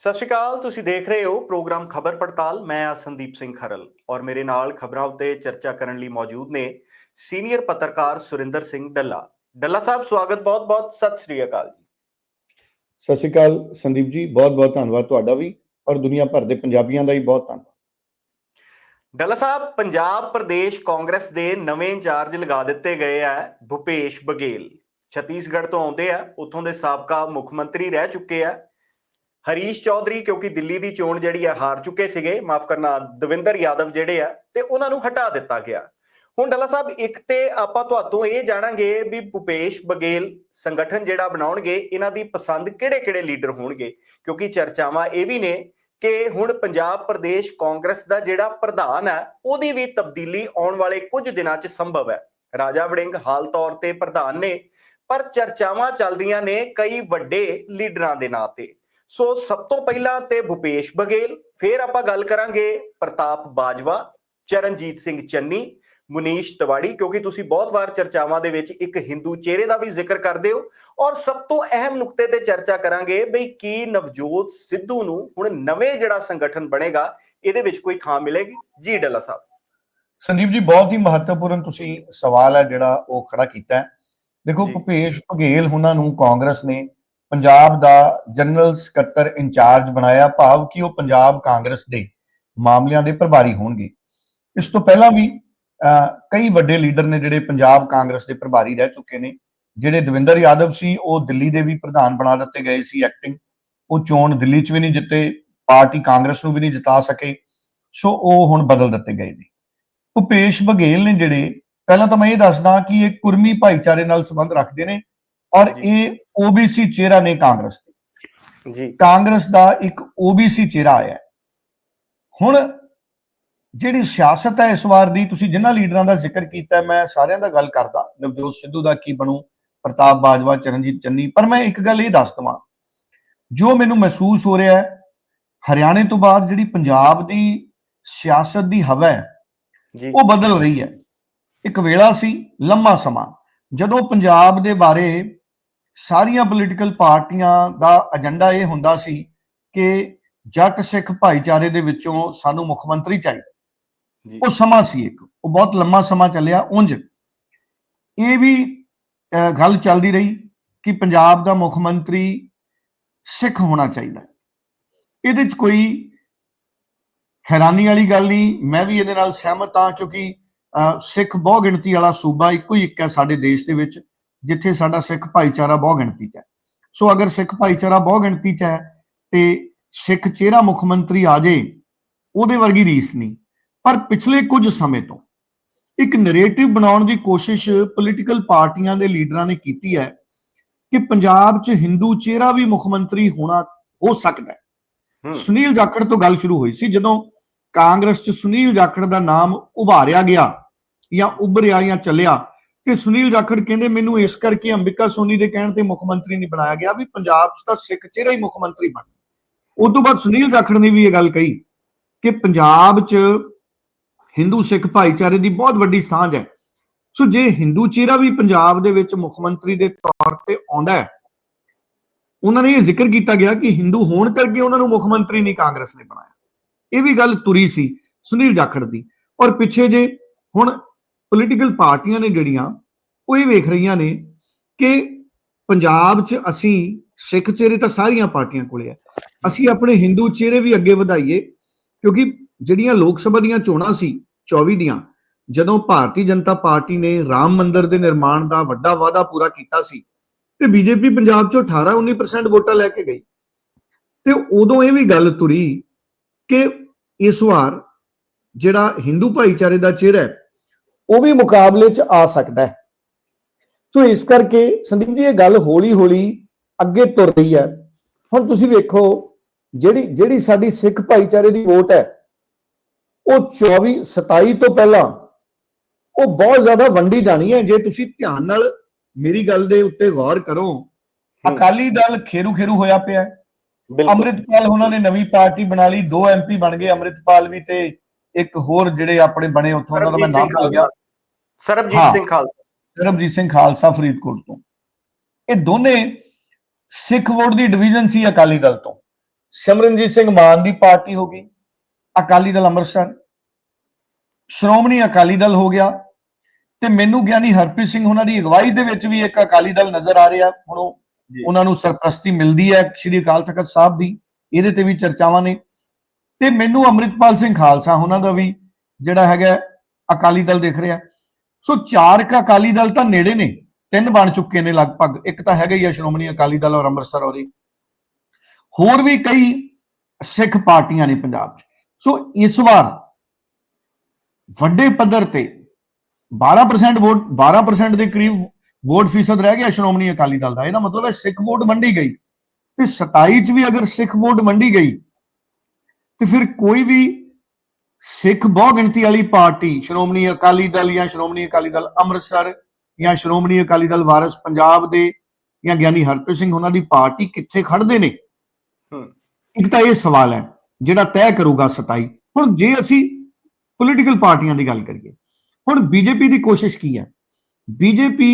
ਸਤਿ ਸ਼੍ਰੀ ਅਕਾਲ ਤੁਸੀਂ ਦੇਖ ਰਹੇ ਹੋ ਪ੍ਰੋਗਰਾਮ ਖਬਰ ਪੜਤਾਲ। ਮੈਂ ਆ ਸੰਦੀਪ ਸਿੰਘ ਖਰਲ ਔਰ ਮੇਰੇ ਨਾਲ ਖਬਰਾਂ ਉੱਤੇ ਚਰਚਾ ਕਰਨ ਲਈ ਮੌਜੂਦ ਨੇ ਸੀਨੀਅਰ ਪੱਤਰਕਾਰ ਸੁਰਿੰਦਰ ਸਿੰਘ ਡੱਲਾ। ਡੱਲਾ ਸਾਹਿਬ ਸਵਾਗਤ ਬਹੁਤ-ਬਹੁਤ ਸਤਿ ਸ਼੍ਰੀ ਅਕਾਲ ਜੀ। ਸਤਿ ਸ਼੍ਰੀ ਅਕਾਲ ਸੰਦੀਪ ਜੀ ਬਹੁਤ ਬਹੁਤ ਧੰਨਵਾਦ ਤੁਹਾਡਾ ਵੀ ਔਰ ਦੁਨੀਆ ਭਰ ਦੇ ਪੰਜਾਬੀਆਂ ਦਾ ਵੀ ਬਹੁਤ ਧੰਨਵਾਦ। ਡੱਲਾ ਸਾਹਿਬ ਪੰਜਾਬ ਪ੍ਰਦੇਸ਼ ਕਾਂਗਰਸ ਦੇ ਨਵੇਂ ਇੰਚਾਰਜ ਲਗਾ ਦਿੱਤੇ ਗਏ ਆ ਭੁਪੇਸ਼ ਬਗੇਲ ਛੱਤੀਸਗੜ੍ਹ ਤੋਂ ਆਉਂਦੇ ਆ ਉੱਥੋਂ ਦੇ ਸਾਬਕਾ ਮੁੱਖ ਮੰਤਰੀ ਰਹਿ ਚੁੱਕੇ ਆ। ਹਰੀਸ਼ ਚੌਧਰੀ, ਕਿਉਂਕਿ ਦਿੱਲੀ ਦੀ ਚੋਣ ਜਿਹੜੀ ਆ, ਹਾਰ ਚੁੱਕੇ ਸੀਗੇ। ਮਾਫ ਕਰਨਾ, ਦਵਿੰਦਰ ਯਾਦਵ ਜਿਹੜੇ ਆ, ਤੇ ਉਹਨਾਂ ਨੂੰ ਹਟਾ ਦਿੱਤਾ ਗਿਆ। ਹੁਣ ਡੱਲਾ ਸਾਹਿਬ, ਇੱਕ ਤੇ ਆਪਾਂ ਤੁਹਾਤੋਂ ਇਹ ਜਾਣਾਂਗੇ ਵੀ ਭੁਪੇਸ਼ ਬਗੇਲ ਸੰਗਠਨ ਜਿਹੜਾ ਬਣਾਉਣਗੇ, ਇਹਨਾਂ ਦੀ ਪਸੰਦ ਕਿਹੜੇ-ਕਿਹੜੇ ਲੀਡਰ ਹੋਣਗੇ? ਕਿਉਂਕਿ ਚਰਚਾਵਾਂ ਇਹ ਵੀ ਨੇ ਕਿ ਹੁਣ ਪੰਜਾਬ ਪ੍ਰਦੇਸ਼ ਕਾਂਗਰਸ ਦਾ ਜਿਹੜਾ ਪ੍ਰਧਾਨ ਹੈ ਉਹਦੀ ਵੀ ਤਬਦੀਲੀ ਆਉਣ ਵਾਲੇ ਕੁਝ ਦਿਨਾਂ 'ਚ ਸੰਭਵ ਹੈ। ਰਾਜਾ ਵੜਿੰਗ ਹਾਲ ਤੌਰ ਤੇ ਪ੍ਰਧਾਨ ਨੇ, ਪਰ ਚਰਚਾਵਾਂ ਚੱਲ ਰਹੀਆਂ ਨੇ ਕਈ ਵੱਡੇ ਲੀਡਰਾਂ ਦੇ ਨਾਂ ਤੇ। ਸੋ ਸਭ ਤੋਂ ਪਹਿਲਾਂ ਤੇ ਭੁਪੇਸ਼ ਬਗੇਲ ਫਿਰ ਆਪਾਂ ਗੱਲ ਕਰਾਂਗੇ ਪ੍ਰਤਾਪ ਬਾਜਵਾ ਚਰਨਜੀਤ ਸਿੰਘ ਚੰਨੀ ਮੁਨੀਸ਼ ਤਿਵਾੜੀ ਕਿਉਂਕਿ ਤੁਸੀਂ ਬਹੁਤ ਵਾਰ ਚਰਚਾਵਾਂ ਦੇ ਵਿੱਚ ਇੱਕ ਹਿੰਦੂ ਚਿਹਰੇ ਦਾ ਵੀ ਜ਼ਿਕਰ ਕਰਦੇ ਹੋ। ਔਰ ਸਭ ਤੋਂ ਅਹਿਮ ਨੁਕਤੇ ਤੇ ਚਰਚਾ ਕਰਾਂਗੇ ਬਈ ਕੀ ਨਵਜੋਤ ਸਿੱਧੂ ਨੂੰ ਹੁਣ ਨਵੇਂ ਜਿਹੜਾ ਸੰਗਠਨ ਬਣੇਗਾ ਇਹਦੇ ਵਿੱਚ ਕੋਈ ਥਾਂ ਮਿਲੇਗੀ? ਜੀ ਡੱਲਾ ਸਾਹਿਬ। ਸੰਦੀਪ ਜੀ ਬਹੁਤ ਹੀ ਮਹੱਤਵਪੂਰਨ ਤੁਸੀਂ ਸਵਾਲ ਹੈ ਜਿਹੜਾ ਉਹ ਖੜਾ ਕੀਤਾ ਹੈ। ਦੇਖੋ। ਭੁਪੇਸ਼ ਬਘੇਲ ਉਹਨਾਂ ਨੂੰ ਕਾਂਗਰਸ ਨੇ ਪੰਜਾਬ ਦਾ ਜਨਰਲ ਸਕੱਤਰ ਇੰਚਾਰਜ ਬਣਾਇਆ ਭਾਵ ਕਿ ਉਹ ਪੰਜਾਬ ਕਾਂਗਰਸ ਦੇ ਮਾਮਲਿਆਂ ਦੇ ਪ੍ਰਭਾਰੀ ਹੋਣਗੇ। ਇਸ ਤੋਂ ਪਹਿਲਾਂ ਵੀ ਅਹ, ਕਈ ਵੱਡੇ ਲੀਡਰ ਨੇ ਜਿਹੜੇ ਪੰਜਾਬ ਕਾਂਗਰਸ ਦੇ ਪ੍ਰਭਾਰੀ ਰਹਿ ਚੁੱਕੇ ਨੇ ਜਿਹੜੇ ਦਵਿੰਦਰ ਯਾਦਵ ਸੀ ਉਹ ਦਿੱਲੀ ਦੇ ਵੀ ਪ੍ਰਧਾਨ ਬਣਾ ਦਿੱਤੇ ਗਏ ਸੀ ਐਕਟਿੰਗ ਉਹ ਚੋਣ ਦਿੱਲੀ 'ਚ ਵੀ ਨਹੀਂ ਜਿੱਤੇ ਪਾਰਟੀ ਕਾਂਗਰਸ ਨੂੰ ਵੀ ਨਹੀਂ ਜਿਤਾ ਸਕੇ। ਸੋ ਉਹ ਹੁਣ ਬਦਲ ਦਿੱਤੇ ਗਏ ਨੇ। ਭੁਪੇਸ਼ ਬਘੇਲ ਨੇ ਜਿਹੜੇ ਪਹਿਲਾਂ ਤਾਂ ਮੈਂ ਇਹ ਦੱਸਦਾ ਕਿ ਇਹ ਕੁਰਮੀ ਭਾਈਚਾਰੇ ਨਾਲ ਸੰਬੰਧ ਰੱਖਦੇ ਨੇ ਔਰ। ਇਹ ਓਬੀਸੀ ਚਿਹਰਾ ਨੇ ਕਾਂਗਰਸ ਦੇ। ਜੀ। ਕਾਂਗਰਸ ਦਾ ਇੱਕ ਓਬੀਸੀ ਚਿਹਰਾ ਆਇਆ। ਹੁਣ ਜਿਹੜੀ ਸਿਆਸਤ ਹੈ ਇਸ ਵਾਰ ਦੀ ਤੁਸੀਂ ਜਿਨ੍ਹਾਂ ਲੀਡਰਾਂ ਦਾ ਜ਼ਿਕਰ ਕੀਤਾ ਮੈਂ ਸਾਰਿਆਂ ਦਾ ਗੱਲ ਕਰਦਾ। ਨਵਜੋਤ ਸਿੱਧੂ ਦਾ ਕੀ ਬਣੂ ਪ੍ਰਤਾਪ ਬਾਜਵਾ ਚਰਨਜੀਤ ਚੰਨੀ। ਪਰ ਮੈਂ ਇੱਕ ਗੱਲ ਇਹ ਦੱਸ ਦਵਾਂ ਜੋ ਮੈਨੂੰ ਮਹਿਸੂਸ ਹੋ ਰਿਹਾ ਹੈ ਹਰਿਆਣੇ ਤੋਂ ਬਾਅਦ ਜਿਹੜੀ ਪੰਜਾਬ ਦੀ ਸਿਆਸਤ ਦੀ ਹਵਾ ਹੈ ਜੀ। ਉਹ ਬਦਲ ਰਹੀ ਹੈ। ਇੱਕ ਵੇਲਾ ਸੀ ਲੰਮਾ ਸਮਾਂ। ਜਦੋਂ ਪੰਜਾਬ ਦੇ ਬਾਰੇ ਸਾਰੀਆਂ ਪੋਲੀਟੀਕਲ ਪਾਰਟੀਆਂ ਦਾ ਏਜੰਡਾ ਇਹ ਹੁੰਦਾ ਸੀ ਕਿ ਜੱਟ ਸਿੱਖ ਭਾਈਚਾਰੇ ਦੇ ਵਿੱਚੋਂ ਸਾਨੂੰ ਮੁੱਖ ਮੰਤਰੀ ਚਾਹੀਦਾ। ਜੀ। ਉਹ ਸਮਾਂ ਸੀ ਇੱਕ ਉਹ ਬਹੁਤ ਲੰਮਾ ਸਮਾਂ ਚੱਲਿਆ ਉਂਝ। ਇਹ ਵੀ ਗੱਲ ਚੱਲਦੀ ਰਹੀ ਕਿ ਪੰਜਾਬ ਦਾ ਮੁੱਖ ਮੰਤਰੀ ਸਿੱਖ ਹੋਣਾ ਚਾਹੀਦਾ। ਇਹਦੇ 'ਚ ਕੋਈ ਹੈਰਾਨੀ ਵਾਲੀ ਗੱਲ ਨਹੀਂ ਮੈਂ ਵੀ ਇਹਦੇ ਨਾਲ ਸਹਿਮਤ ਹਾਂ ਕਿਉਂਕਿ ਸਿੱਖ ਬਹੁ ਗਿਣਤੀ ਵਾਲਾ ਸੂਬਾ ਇੱਕੋ ਹੀ ਇੱਕ ਹੈ ਸਾਡੇ ਦੇਸ਼ ਦੇ ਵਿੱਚ। ਜਿੱਥੇ ਸਾਡਾ ਸਿੱਖ ਭਾਈਚਾਰਾ ਬਹੁ ਗਿਣਤੀ 'ਚ ਹੈ। ਸੋ ਅਗਰ ਸਿੱਖ ਭਾਈਚਾਰਾ ਬਹੁ ਗਿਣਤੀ 'ਚ ਹੈ ਤੇ ਸਿੱਖ ਚਿਹਰਾ ਮੁੱਖ ਮੰਤਰੀ ਆ ਜੇ ਉਹਦੇ ਵਰਗੀ ਰੀਸ ਨਹੀਂ। ਪਰ ਪਿਛਲੇ ਕੁਝ ਸਮੇਂ ਤੋਂ ਇੱਕ ਨੈਰੇਟਿਵ ਬਣਾਉਣ ਦੀ ਕੋਸ਼ਿਸ਼ ਪੋਲੀਟੀਕਲ ਪਾਰਟੀਆਂ ਦੇ ਲੀਡਰਾਂ ਨੇ ਕੀਤੀ ਹੈ ਕਿ ਪੰਜਾਬ 'ਚ ਹਿੰਦੂ ਚਿਹਰਾ ਵੀ ਮੁੱਖ ਮੰਤਰੀ ਹੋਣਾ ਹੋ ਸਕਦਾ ਹੈ। ਸੁਨੀਲ ਜਾਖੜ ਤੋਂ ਗੱਲ ਸ਼ੁਰੂ ਹੋਈ ਸੀ ਜਦੋਂ ਕਾਂਗਰਸ 'ਚ ਸੁਨੀਲ ਜਾਖੜ ਦਾ ਨਾਮ ਉਭਾਰਿਆ ਗਿਆ ਜਾਂ ਉੱਭਰਿਆ ਜਾਂ ਚੱਲਿਆ ਕਿ ਸੁਨੀਲ ਜਾਖੜ ਕਹਿੰਦੇ ਮੈਨੂੰ ਇਸ ਕਰਕੇ ਅੰਬਿਕਾ ਸੋਨੀ ਦੇ ਕਹਿਣ ਤੇ ਮੁੱਖ ਮੰਤਰੀ ਨਹੀਂ ਬਣਾਇਆ ਗਿਆ ਵੀ ਪੰਜਾਬ 'ਚ ਤਾਂ ਸਿੱਖ ਚਿਹਰਾ ਹੀ ਮੁੱਖ ਮੰਤਰੀ ਬਣ ਉਸ ਤੋਂ ਬਾਅਦ ਸੁਨੀਲ ਜਾਖੜ ਨੇ ਵੀ ਇਹ ਗੱਲ ਕਹੀ ਕਿ ਪੰਜਾਬ 'ਚ ਹਿੰਦੂ ਸਿੱਖ ਭਾਈਚਾਰੇ ਦੀ ਬਹੁਤ ਵੱਡੀ ਸਾਂਝ ਹੈ। ਸੋ ਜੇ ਹਿੰਦੂ ਚਿਹਰਾ ਵੀ ਪੰਜਾਬ ਦੇ ਵਿੱਚ ਮੁੱਖ ਮੰਤਰੀ ਦੇ ਤੌਰ ਤੇ ਆਉਂਦਾ ਹੈ, ਉਹਨਾਂ ਨੇ ਇਹ ਜ਼ਿਕਰ ਕੀਤਾ ਗਿਆ ਕਿ ਹਿੰਦੂ ਹੋਣ ਕਰਕੇ ਉਹਨਾਂ ਨੂੰ ਮੁੱਖ ਮੰਤਰੀ ਨਹੀਂ ਕਾਂਗਰਸ ਨੇ ਬਣਾਇਆ। ਇਹ ਵੀ ਗੱਲ ਤੁਰੀ ਸੀ ਸੁਨੀਲ ਜਾਖੜ ਦੀ। ਔਰ ਪਿੱਛੇ ਜੇ ਹੁਣ ਪੋਲੀਟੀਕਲ ਪਾਰਟੀਆਂ ਨੇ ਜਿਹੜੀਆਂ, ਉਹ ਇਹ ਵੇਖ ਰਹੀਆਂ ਨੇ ਕਿ ਪੰਜਾਬ 'ਚ ਅਸੀਂ ਸਿੱਖ ਚਿਹਰੇ ਤਾਂ ਸਾਰੀਆਂ ਪਾਰਟੀਆਂ ਕੋਲੇ ਆ। ਅਸੀਂ ਆਪਣੇ ਹਿੰਦੂ ਚਿਹਰੇ ਵੀ ਅੱਗੇ ਵਧਾਈਏ, ਕਿਉਂਕਿ ਜਿਹੜੀਆਂ ਲੋਕ ਸਭਾ ਦੀਆਂ ਚੋਣਾਂ ਸੀ 24 ਦੀਆਂ, ਜਦੋਂ ਭਾਰਤੀ ਜਨਤਾ ਪਾਰਟੀ ਨੇ ਰਾਮ ਮੰਦਿਰ ਦੇ ਨਿਰਮਾਣ ਦਾ ਵੱਡਾ ਵਾਅਦਾ ਪੂਰਾ ਕੀਤਾ ਸੀ, ਤੇ ਬੀਜੇਪੀ ਪੰਜਾਬ 'ਚੋਂ 18-19% ਵੋਟਾਂ ਲੈ ਕੇ ਗਈ। ਤੇ ਉਦੋਂ ਇਹ ਵੀ ਗੱਲ ਤੁਰੀ ਕਿ ਇਸ ਵਾਰ ਜਿਹੜਾ ਹਿੰਦੂ ਭਾਈਚਾਰੇ ਦਾ ਚਿਹਰਾ ਹੈ ਉਹ ਵੀ ਮੁਕਾਬਲੇ 'ਚ ਆ ਸਕਦਾ ਹੈ। ਸੋ ਇਸ ਕਰਕੇ ਸੰਦੀਪ ਜੀ ਇਹ ਗੱਲ ਹੌਲੀ-ਹੌਲੀ ਅੱਗੇ ਤੁਰ ਰਹੀ ਹੈ। ਹੁਣ ਤੁਸੀਂ ਵੇਖੋ ਜਿਹੜੀ ਜਿਹੜੀ ਸਾਡੀ ਸਿੱਖ ਭਾਈਚਾਰੇ ਦੀ ਵੋਟ ਹੈ ਉਹ 24 27 ਤੋਂ ਪਹਿਲਾਂ ਉਹ ਬਹੁਤ ਜ਼ਿਆਦਾ ਵੰਡੀ ਜਾਣੀ ਹੈ। ਜੇ ਤੁਸੀਂ ਧਿਆਨ ਨਾਲ ਮੇਰੀ ਗੱਲ ਦੇ ਉੱਤੇ ਗੌਰ ਕਰੋ ਅਕਾਲੀ ਦਲ ਖੇਰੂ ਖੇਰੂ ਹੋਇਆ ਪਿਆ ਹੈ। ਅੰਮ੍ਰਿਤਪਾਲ ਉਹਨਾਂ ਨੇ ਨਵੀਂ ਪਾਰਟੀ ਬਣਾ ਲਈ ਦੋ ਐਮਪੀ ਬਣ ਗਏ ਅੰਮ੍ਰਿਤਪਾਲ ਵੀ ਤੇ ਇੱਕ ਹੋਰ ਜਿਹੜੇ ਆਪਣੇ ਬਣੇ ਉੱਥੋਂ ਉਹਨਾਂ ਦਾ ਮੈਂ ਨਾਮ ਭੁੱਲ ਗਿਆ। ਸਰਬਜੀਤ। ਸਿੰਘ ਖਾਲਸਾ। ਸਰਬਜੀਤ ਸਿੰਘ ਖਾਲਸਾ ਫਰੀਦਕੋਟ ਤੋਂ। ਇਹ ਦੋਨੇ ਸਿੱਖ ਵੋਟ ਦੀ ਡਿਵੀਜ਼ਨ ਸੀ ਅਕਾਲੀ ਦਲ ਤੋਂ। ਸਿਮਰਨਜੀਤ ਸਿੰਘ ਮਾਨ ਦੀ ਪਾਰਟੀ ਹੋ ਗਈ। ਅਕਾਲੀ ਦਲ ਅੰਮ੍ਰਿਤਸਰ। ਸ਼੍ਰੋਮਣੀ ਅਕਾਲੀ ਦਲ ਹੋ ਗਿਆ। ਤੇ ਮੈਨੂੰ ਗਿਆਨੀ ਹਰਪ੍ਰੀਤ ਸਿੰਘ ਉਹਨਾਂ ਦੀ ਅਗਵਾਈ ਦੇ ਵਿੱਚ ਵੀ ਇੱਕ ਅਕਾਲੀ ਦਲ ਨਜ਼ਰ ਆ ਰਿਹਾ। ਹੁਣ। ਉਹਨਾਂ ਨੂੰ ਸਰਪ੍ਰਸਤੀ ਮਿਲਦੀ ਹੈ ਸ਼੍ਰੀ ਅਕਾਲ ਤਖਤ ਸਾਹਿਬ ਦੀ। ਇਹਦੇ ਤੇ ਵੀ ਚਰਚਾਵਾਂ ਨੇ। ਤੇ ਮੈਨੂੰ ਅੰਮ੍ਰਿਤਪਾਲ ਸਿੰਘ ਖਾਲਸਾ, ਉਹਨਾਂ ਦਾ ਵੀ ਜਿਹੜਾ ਹੈਗਾ ਅਕਾਲੀ ਦਲ ਦੇਖ ਰਿਹਾ। ਸੋ ਚਾਰ ਕ ਅਕਾਲੀ ਦਲ ਤਾਂ ਨੇੜੇ ਨੇ, ਤਿੰਨ ਬਣ ਚੁੱਕੇ ਨੇ ਲਗਭਗ, ਇੱਕ ਤਾਂ ਹੈਗਾ ਹੀ ਆ ਸ਼੍ਰੋਮਣੀ ਅਕਾਲੀ ਦਲ ਔਰ ਅੰਮ੍ਰਿਤਸਰ ਔਰ ਇਹ ਹੋਰ ਵੀ ਕਈ ਸਿੱਖ ਪਾਰਟੀਆਂ ਨੇ ਪੰਜਾਬ 'ਚ। ਸੋ ਇਸ ਵਾਰ ਵੱਡੇ ਪੱਧਰ ਤੇ 12% ਵੋਟ 12% ਦੇ ਕਰੀਬ ਵੋਟ ਫੀਸਦ ਰਹਿ ਗਿਆ ਸ਼੍ਰੋਮਣੀ ਅਕਾਲੀ ਦਲ ਦਾ। ਇਹਦਾ ਮਤਲਬ ਹੈ ਸਿੱਖ ਵੋਟ ਵੰਡੀ ਗਈ। ਤੇ 27 ਚ ਵੀ ਅਗਰ ਸਿੱਖ ਵੋਟ ਵੰਡੀ ਗਈ ਤੇ ਫਿਰ ਕੋਈ ਵੀ ਸਿੱਖ ਬਹੁ ਗਿਣਤੀ ਵਾਲੀ ਪਾਰਟੀ ਸ਼੍ਰੋਮਣੀ ਅਕਾਲੀ ਦਲ ਜਾਂ ਸ਼੍ਰੋਮਣੀ ਅਕਾਲੀ ਦਲ ਅੰਮ੍ਰਿਤਸਰ ਜਾਂ ਸ਼੍ਰੋਮਣੀ ਅਕਾਲੀ ਦਲ ਵਾਰਿਸ ਪੰਜਾਬ ਦੇ ਜਾਂ ਗਿਆਨੀ ਹਰਪ੍ਰੀਤ ਸਿੰਘ ਉਹਨਾਂ ਦੀ ਪਾਰਟੀ ਕਿੱਥੇ ਖੜਦੇ ਨੇ। ਇੱਕ ਤਾਂ ਇਹ ਸਵਾਲ ਹੈ ਜਿਹੜਾ ਤੈਅ ਕਰੂਗਾ 27 ਹੁਣ ਜੇ ਅਸੀਂ ਪੋਲੀਟੀਕਲ ਪਾਰਟੀਆਂ ਦੀ ਗੱਲ ਕਰੀਏ ਹੁਣ ਬੀਜੇਪੀ ਦੀ ਕੋਸ਼ਿਸ਼ ਕੀ ਹੈ? ਬੀਜੇਪੀ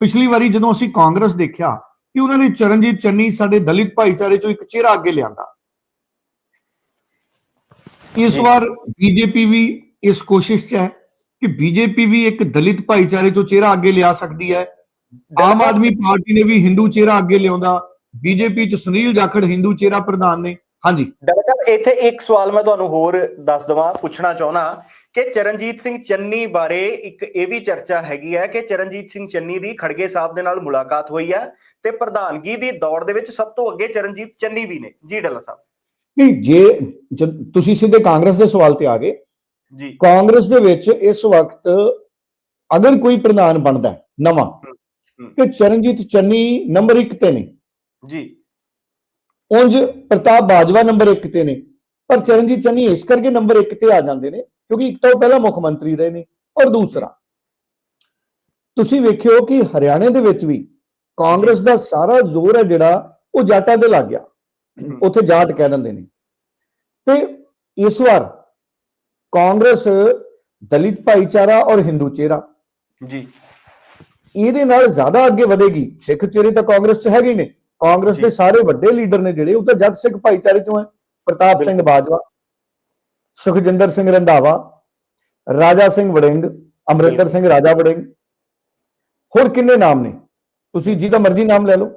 ਪਿਛਲੀ ਵਾਰੀ ਜਦੋਂ ਅਸੀਂ ਕਾਂਗਰਸ ਦੇਖਿਆ ਕਿ ਉਹਨਾਂ ਨੇ ਚਰਨਜੀਤ ਚੰਨੀ ਸਾਡੇ ਦਲਿਤ ਭਾਈਚਾਰੇ ਚੋਂ ਇੱਕ ਚਿਹਰਾ ਅੱਗੇ ਲਿਆਂਦਾ। ਇਸ। ਵਾਰ ਬੀਜੇਪੀ ਵੀ ਇਸ ਕੋਸ਼ਿਸ਼ 'ਚ ਹੈ ਕਿ ਬੀਜੇਪੀ ਵੀ ਇੱਕ ਦਲਿਤ ਭਾਈਚਾਰੇ ਚੋਂ ਚਿਹਰਾ ਅੱਗੇ ਲਿਆ ਸਕਦੀ ਹੈ। ਆਮ ਆਦਮੀ ਪਾਰਟੀ ਨੇ ਵੀ ਹਿੰਦੂ ਚਿਹਰਾ ਅੱਗੇ ਲਿਆਉਂਦਾ। ਬੀਜੇਪੀ 'ਚ ਸੁਨੀਲ ਜਾਖੜ ਹਿੰਦੂ ਚਿਹਰਾ ਪ੍ਰਧਾਨ ਨੇ। ਹਾਂਜੀ। ਡਾਕਟਰ ਸਾਹਿਬ ਇੱਥੇ ਇੱਕ ਸਵਾਲ ਮੈਂ ਤੁਹਾਨੂੰ ਹੋਰ ਦੱਸ ਦਵਾਂ ਪੁੱਛਣਾ ਚਾਹੁੰਦਾ ਕਿ ਚਰਨਜੀਤ ਸਿੰਘ ਚੰਨੀ ਬਾਰੇ ਇੱਕ ਇਹ ਵੀ ਚਰਚਾ ਹੈਗੀ ਹੈ ਕਿ ਚਰਨਜੀਤ ਸਿੰਘ ਚੰਨੀ ਦੀ ਖੜਗੇ ਸਾਹਿਬ ਦੇ ਨਾਲ ਮੁਲਾਕਾਤ ਹੋਈ ਹੈ ਤੇ ਪ੍ਰਧਾਨਗੀ ਦੀ ਦੌੜ ਦੇ ਵਿੱਚ ਸਭ ਤੋਂ ਅੱਗੇ ਚਰਨਜੀਤ ਚੰਨੀ ਵੀ ਨੇ। ਜੀ ਡੱਲਾ ਸਾਹਿਬ। ਨਹੀਂ ਜੇ ਤੁਸੀਂ ਸਿੱਧੇ ਕਾਂਗਰਸ ਦੇ ਸਵਾਲ ਤੇ ਆ ਗਏ ਜੀ ਕਾਂਗਰਸ ਦੇ ਵਿੱਚ ਇਸ ਵਕਤ ਅਗਰ ਕੋਈ ਪ੍ਰਧਾਨ ਬਣਦਾ ਨਵਾਂ। ਕਿ ਚਰਨਜੀਤ ਚੰਨੀ ਨੰਬਰ 1 ਤੇ ਨੇ ਜੀ ਉਂਝ ਪ੍ਰਤਾਪ ਬਾਜਵਾ ਨੰਬਰ 1 ਤੇ ਨੇ ਪਰ ਚਰਨਜੀਤ ਚੰਨੀ ਇਸ ਕਰਕੇ ਨੰਬਰ 1 ਤੇ ਆ ਜਾਂਦੇ ਨੇ ਕਿਉਂਕਿ ਇੱਕ ਤਾਂ ਉਹ ਪਹਿਲਾਂ ਮੁੱਖ ਮੰਤਰੀ ਰਹੇ ਨੇ ਔਰ ਦੂਸਰਾ ਤੁਸੀਂ ਵੇਖਿਓ ਕਿ ਹਰਿਆਣੇ ਦੇ ਵਿੱਚ ਵੀ ਕਾਂਗਰਸ ਦਾ ਸਾਰਾ ਜ਼ੋਰ ਹੈ ਜਿਹੜਾ ਉਹ ਜਾਟਾਂ ਤੇ ਲੱਗ ਗਿਆ। ਉੱਥੇ ਜਾਟ ਕਹਿ ਦਿੰਦੇ ਨੇ। ਤੇ ਇਸ ਵਾਰ ਕਾਂਗਰਸ ਦਲਿਤ ਭਾਈਚਾਰਾ ਔਰ ਹਿੰਦੂ ਚਿਹਰਾ ਜੀ। ਇਹਦੇ ਨਾਲ ਜ਼ਿਆਦਾ ਅੱਗੇ ਵਧੇਗੀ। ਸਿੱਖ ਚਿਹਰੇ ਤਾਂ ਕਾਂਗਰਸ 'ਚ ਹੈਗੇ ਨੇ। ਕਾਂਗਰਸ। ਦੇ ਸਾਰੇ ਵੱਡੇ ਲੀਡਰ ਨੇ ਜਿਹੜੇ ਉਹ ਤਾਂ ਜੱਟ ਸਿੱਖ ਭਾਈਚਾਰੇ ਚੋਂ ਹੈ। ਪ੍ਰਤਾਪ ਸਿੰਘ ਬਾਜਵਾ ਸੁਖਜਿੰਦਰ ਸਿੰਘ ਰੰਧਾਵਾ ਰਾਜਾ ਸਿੰਘ ਵੜਿੰਗ ਅਮਰਿੰਦਰ ਸਿੰਘ ਰਾਜਾ ਵੜਿੰਗ। ਹੋਰ ਕਿੰਨੇ ਨਾਮ ਨੇ? ਤੁਸੀਂ ਜਿਹਦਾ ਮਰਜ਼ੀ ਨਾਮ ਲੈ ਲਓ।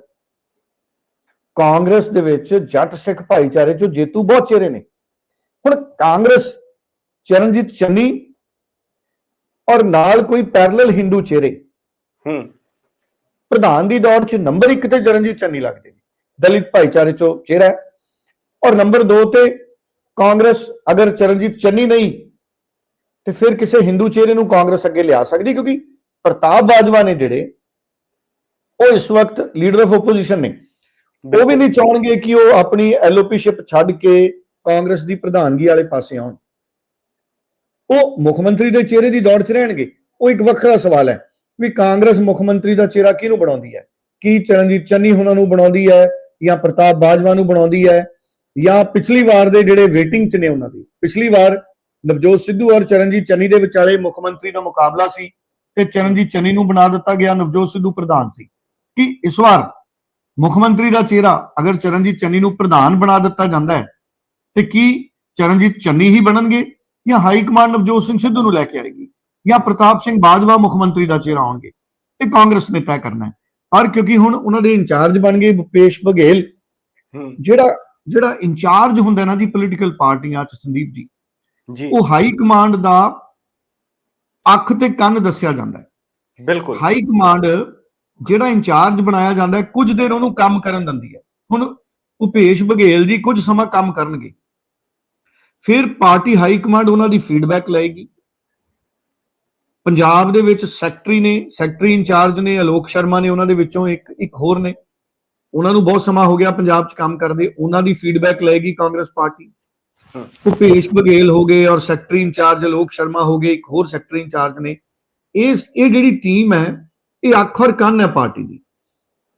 ਕਾਂਗਰਸ ਦੇ ਵਿੱਚ ਜੱਟ ਸਿੱਖ ਭਾਈਚਾਰੇ ਚੋਂ ਜੇਤੂ ਬਹੁਤ ਚਿਹਰੇ ਨੇ। ਹੁਣ ਕਾਂਗਰਸ ਚਰਨਜੀਤ ਚੰਨੀ ਔਰ ਨਾਲ ਕੋਈ ਪੈਰਲਲ ਹਿੰਦੂ ਚਿਹਰੇ ਹੂੰ। ਪ੍ਰਧਾਨ ਦੀ ਦੌੜ 'ਚ ਨੰਬਰ 1 ਤੇ ਚਰਨਜੀਤ ਚੰਨੀ ਲੱਗਦੇ ਨੇ। ਦਲਿਤ ਭਾਈਚਾਰੇ 'ਚੋਂ ਚਿਹਰਾ ਹੈ। ਔਰ ਨੰਬਰ 2 ਤੇ ਕਾਂਗਰਸ ਅਗਰ ਚਰਨਜੀਤ ਚੰਨੀ ਨਹੀਂ ਤੇ ਫਿਰ ਕਿਸੇ ਹਿੰਦੂ ਚਿਹਰੇ ਨੂੰ ਕਾਂਗਰਸ ਅੱਗੇ ਲਿਆ ਸਕਦੀ ਕਿਉਂਕਿ ਪ੍ਰਤਾਪ ਬਾਜਵਾ ਨੇ ਜਿਹੜੇ ਉਹ ਇਸ ਵਕਤ ਲੀਡਰ ਆਫ ਆਪੋਜੀਸ਼ਨ ਨੇ। ਉਹ ਵੀ ਨਹੀਂ ਚਾਹਣਗੇ ਕਿ ਉਹ ਆਪਣੀ ਐਲਓਪੀ ਸ਼ਿਪ ਛੱਡ ਕੇ ਕਾਂਗਰਸ ਦੀ ਪ੍ਰਧਾਨਗੀ ਵਾਲੇ ਪਾਸੇ ਆਉਣ। ਉਹ ਮੁੱਖ ਮੰਤਰੀ ਦੇ ਚਿਹਰੇ ਦੀ ਦੌੜ 'ਚ ਰਹਿਣਗੇ। ਉਹ ਇੱਕ ਵੱਖਰਾ ਸਵਾਲ ਹੈ ਵੀ ਕਾਂਗਰਸ ਮੁੱਖ ਮੰਤਰੀ ਦਾ ਚਿਹਰਾ ਕਿਹਨੂੰ ਬਣਾਉਂਦੀ ਹੈ? ਕੀ ਚਰਨਜੀਤ ਚੰਨੀ ਉਹਨਾਂ ਨੂੰ ਬਣਾਉਂਦੀ ਹੈ ਜਾਂ ਪ੍ਰਤਾਪ ਬਾਜਵਾ ਨੂੰ ਬਣਾਉਂਦੀ ਹੈ ਜਾਂ ਪਿਛਲੀ ਵਾਰ ਦੇ ਜਿਹੜੇ ਵੇਟਿੰਗ 'ਚ ਨੇ ਉਹਨਾਂ ਦੀ? ਪਿਛਲੀ ਵਾਰ ਨਵਜੋਤ ਸਿੱਧੂ ਔਰ ਚਰਨਜੀਤ ਚੰਨੀ ਦੇ ਵਿਚਾਲੇ ਮੁੱਖ ਮੰਤਰੀ ਦਾ ਮੁਕਾਬਲਾ ਸੀ ਤੇ ਚਰਨਜੀਤ ਚੰਨੀ ਨੂੰ ਬਣਾ ਦਿੱਤਾ ਗਿਆ ਨਵਜੋਤ ਸਿੱਧੂ ਪ੍ਰਧਾਨ ਸੀ। ਕਿ ਇਸ ਵਾਰ ਮੁੱਖ ਮੰਤਰੀ ਦਾ ਚਿਹਰਾ ਅਗਰ ਚਰਨਜੀਤ ਚੰਨੀ ਨੂੰ ਪ੍ਰਧਾਨ ਬਣਾ ਦਿੱਤਾ ਜਾਂਦਾ ਹੈ ਤੇ ਕੀ ਚਰਨਜੀਤ ਚੰਨੀ ਹੀ ਬਣਨਗੇ ਜਾਂ ਹਾਈ ਕਮਾਂਡ ਨਵਜੋਤ ਸਿੰਘ ਸਿੱਧੂ ਨੂੰ ਲੈ ਕੇ ਆਏਗੀ ਜਾਂ ਪ੍ਰਤਾਪ ਸਿੰਘ ਬਾਜਵਾ ਮੁੱਖ ਮੰਤਰੀ ਦਾ ਚਿਹਰਾ ਆਉਣਗੇ? ਇਹ ਕਾਂਗਰਸ ਨੇ ਤੈਅ ਕਰਨਾ ਹੈ। ਪਰ ਕਿਉਂਕਿ ਹੁਣ ਉਹਨਾਂ ਦੇ ਇੰਚਾਰਜ ਬਣ ਗਏ ਭੁਪੇਸ਼ ਬਘੇਲ ਜਿਹੜਾ ਜਿਹੜਾ ਇੰਚਾਰਜ ਹੁੰਦਾ ਨਾ ਜੀ ਪੋਲੀਟੀਕਲ ਪਾਰਟੀਆਂ ਚ ਸੰਦੀਪ ਜੀ ਜੀ। ਉਹ ਹਾਈ ਕਮਾਂਡ ਦਾ ਅੱਖ ਤੇ ਕੰਨ ਦੱਸਿਆ ਜਾਂਦਾ ਹੈ। ਬਿਲਕੁਲ। ਹਾਈ ਕਮਾਂਡ ਜਿਹੜਾ ਇੰਚਾਰਜ ਬਣਾਇਆ ਜਾਂਦਾ ਹੈ ਕੁਝ ਦੇਰ ਉਹਨੂੰ ਕੰਮ ਕਰਨ ਦਿੰਦੀ ਹੈ। ਹੁਣ ਭੁਪੇਸ਼ ਬਘੇਲ ਜੀ ਕੁਝ ਸਮਾਂ ਕੰਮ ਕਰਨਗੇ। ਫਿਰ ਪਾਰਟੀ ਹਾਈ ਕਮਾਂਡ ਉਹਨਾਂ ਦੀ ਫੀਡਬੈਕ ਲਏਗੀ। ਪੰਜਾਬ ਦੇ ਵਿੱਚ ਸੈਕਟਰੀ ਨੇ ਸੈਕਟਰੀ ਇੰਚਾਰਜ ਨੇ ਅਲੋਕ ਸ਼ਰਮਾ ਨੇ ਉਹਨਾਂ ਦੇ ਵਿੱਚੋਂ ਇੱਕ ਇੱਕ ਹੋਰ ਨੇ। ਉਹਨਾਂ ਨੂੰ ਬਹੁਤ ਸਮਾਂ ਹੋ ਗਿਆ ਪੰਜਾਬ 'ਚ ਕੰਮ ਕਰਦੇ ਉਹਨਾਂ ਦੀ ਫੀਡਬੈਕ ਲਏਗੀ ਕਾਂਗਰਸ ਪਾਰਟੀ। ਭੁਪੇਸ਼ ਬਘੇਲ ਹੋ ਗਏ ਔਰ ਸੈਕਟਰੀ ਇੰਚਾਰਜ ਅਲੋਕ ਸ਼ਰਮਾ ਹੋ ਗਏ ਇੱਕ ਹੋਰ ਸੈਕਟਰੀ ਇੰਚਾਰਜ ਨੇ। ਇਸ ਇਹ ਜਿਹੜੀ ਟੀਮ ਹੈ ਇਹ ਅੱਖ ਔਰ ਕੰਨ ਹੈ ਪਾਰਟੀ ਦੀ।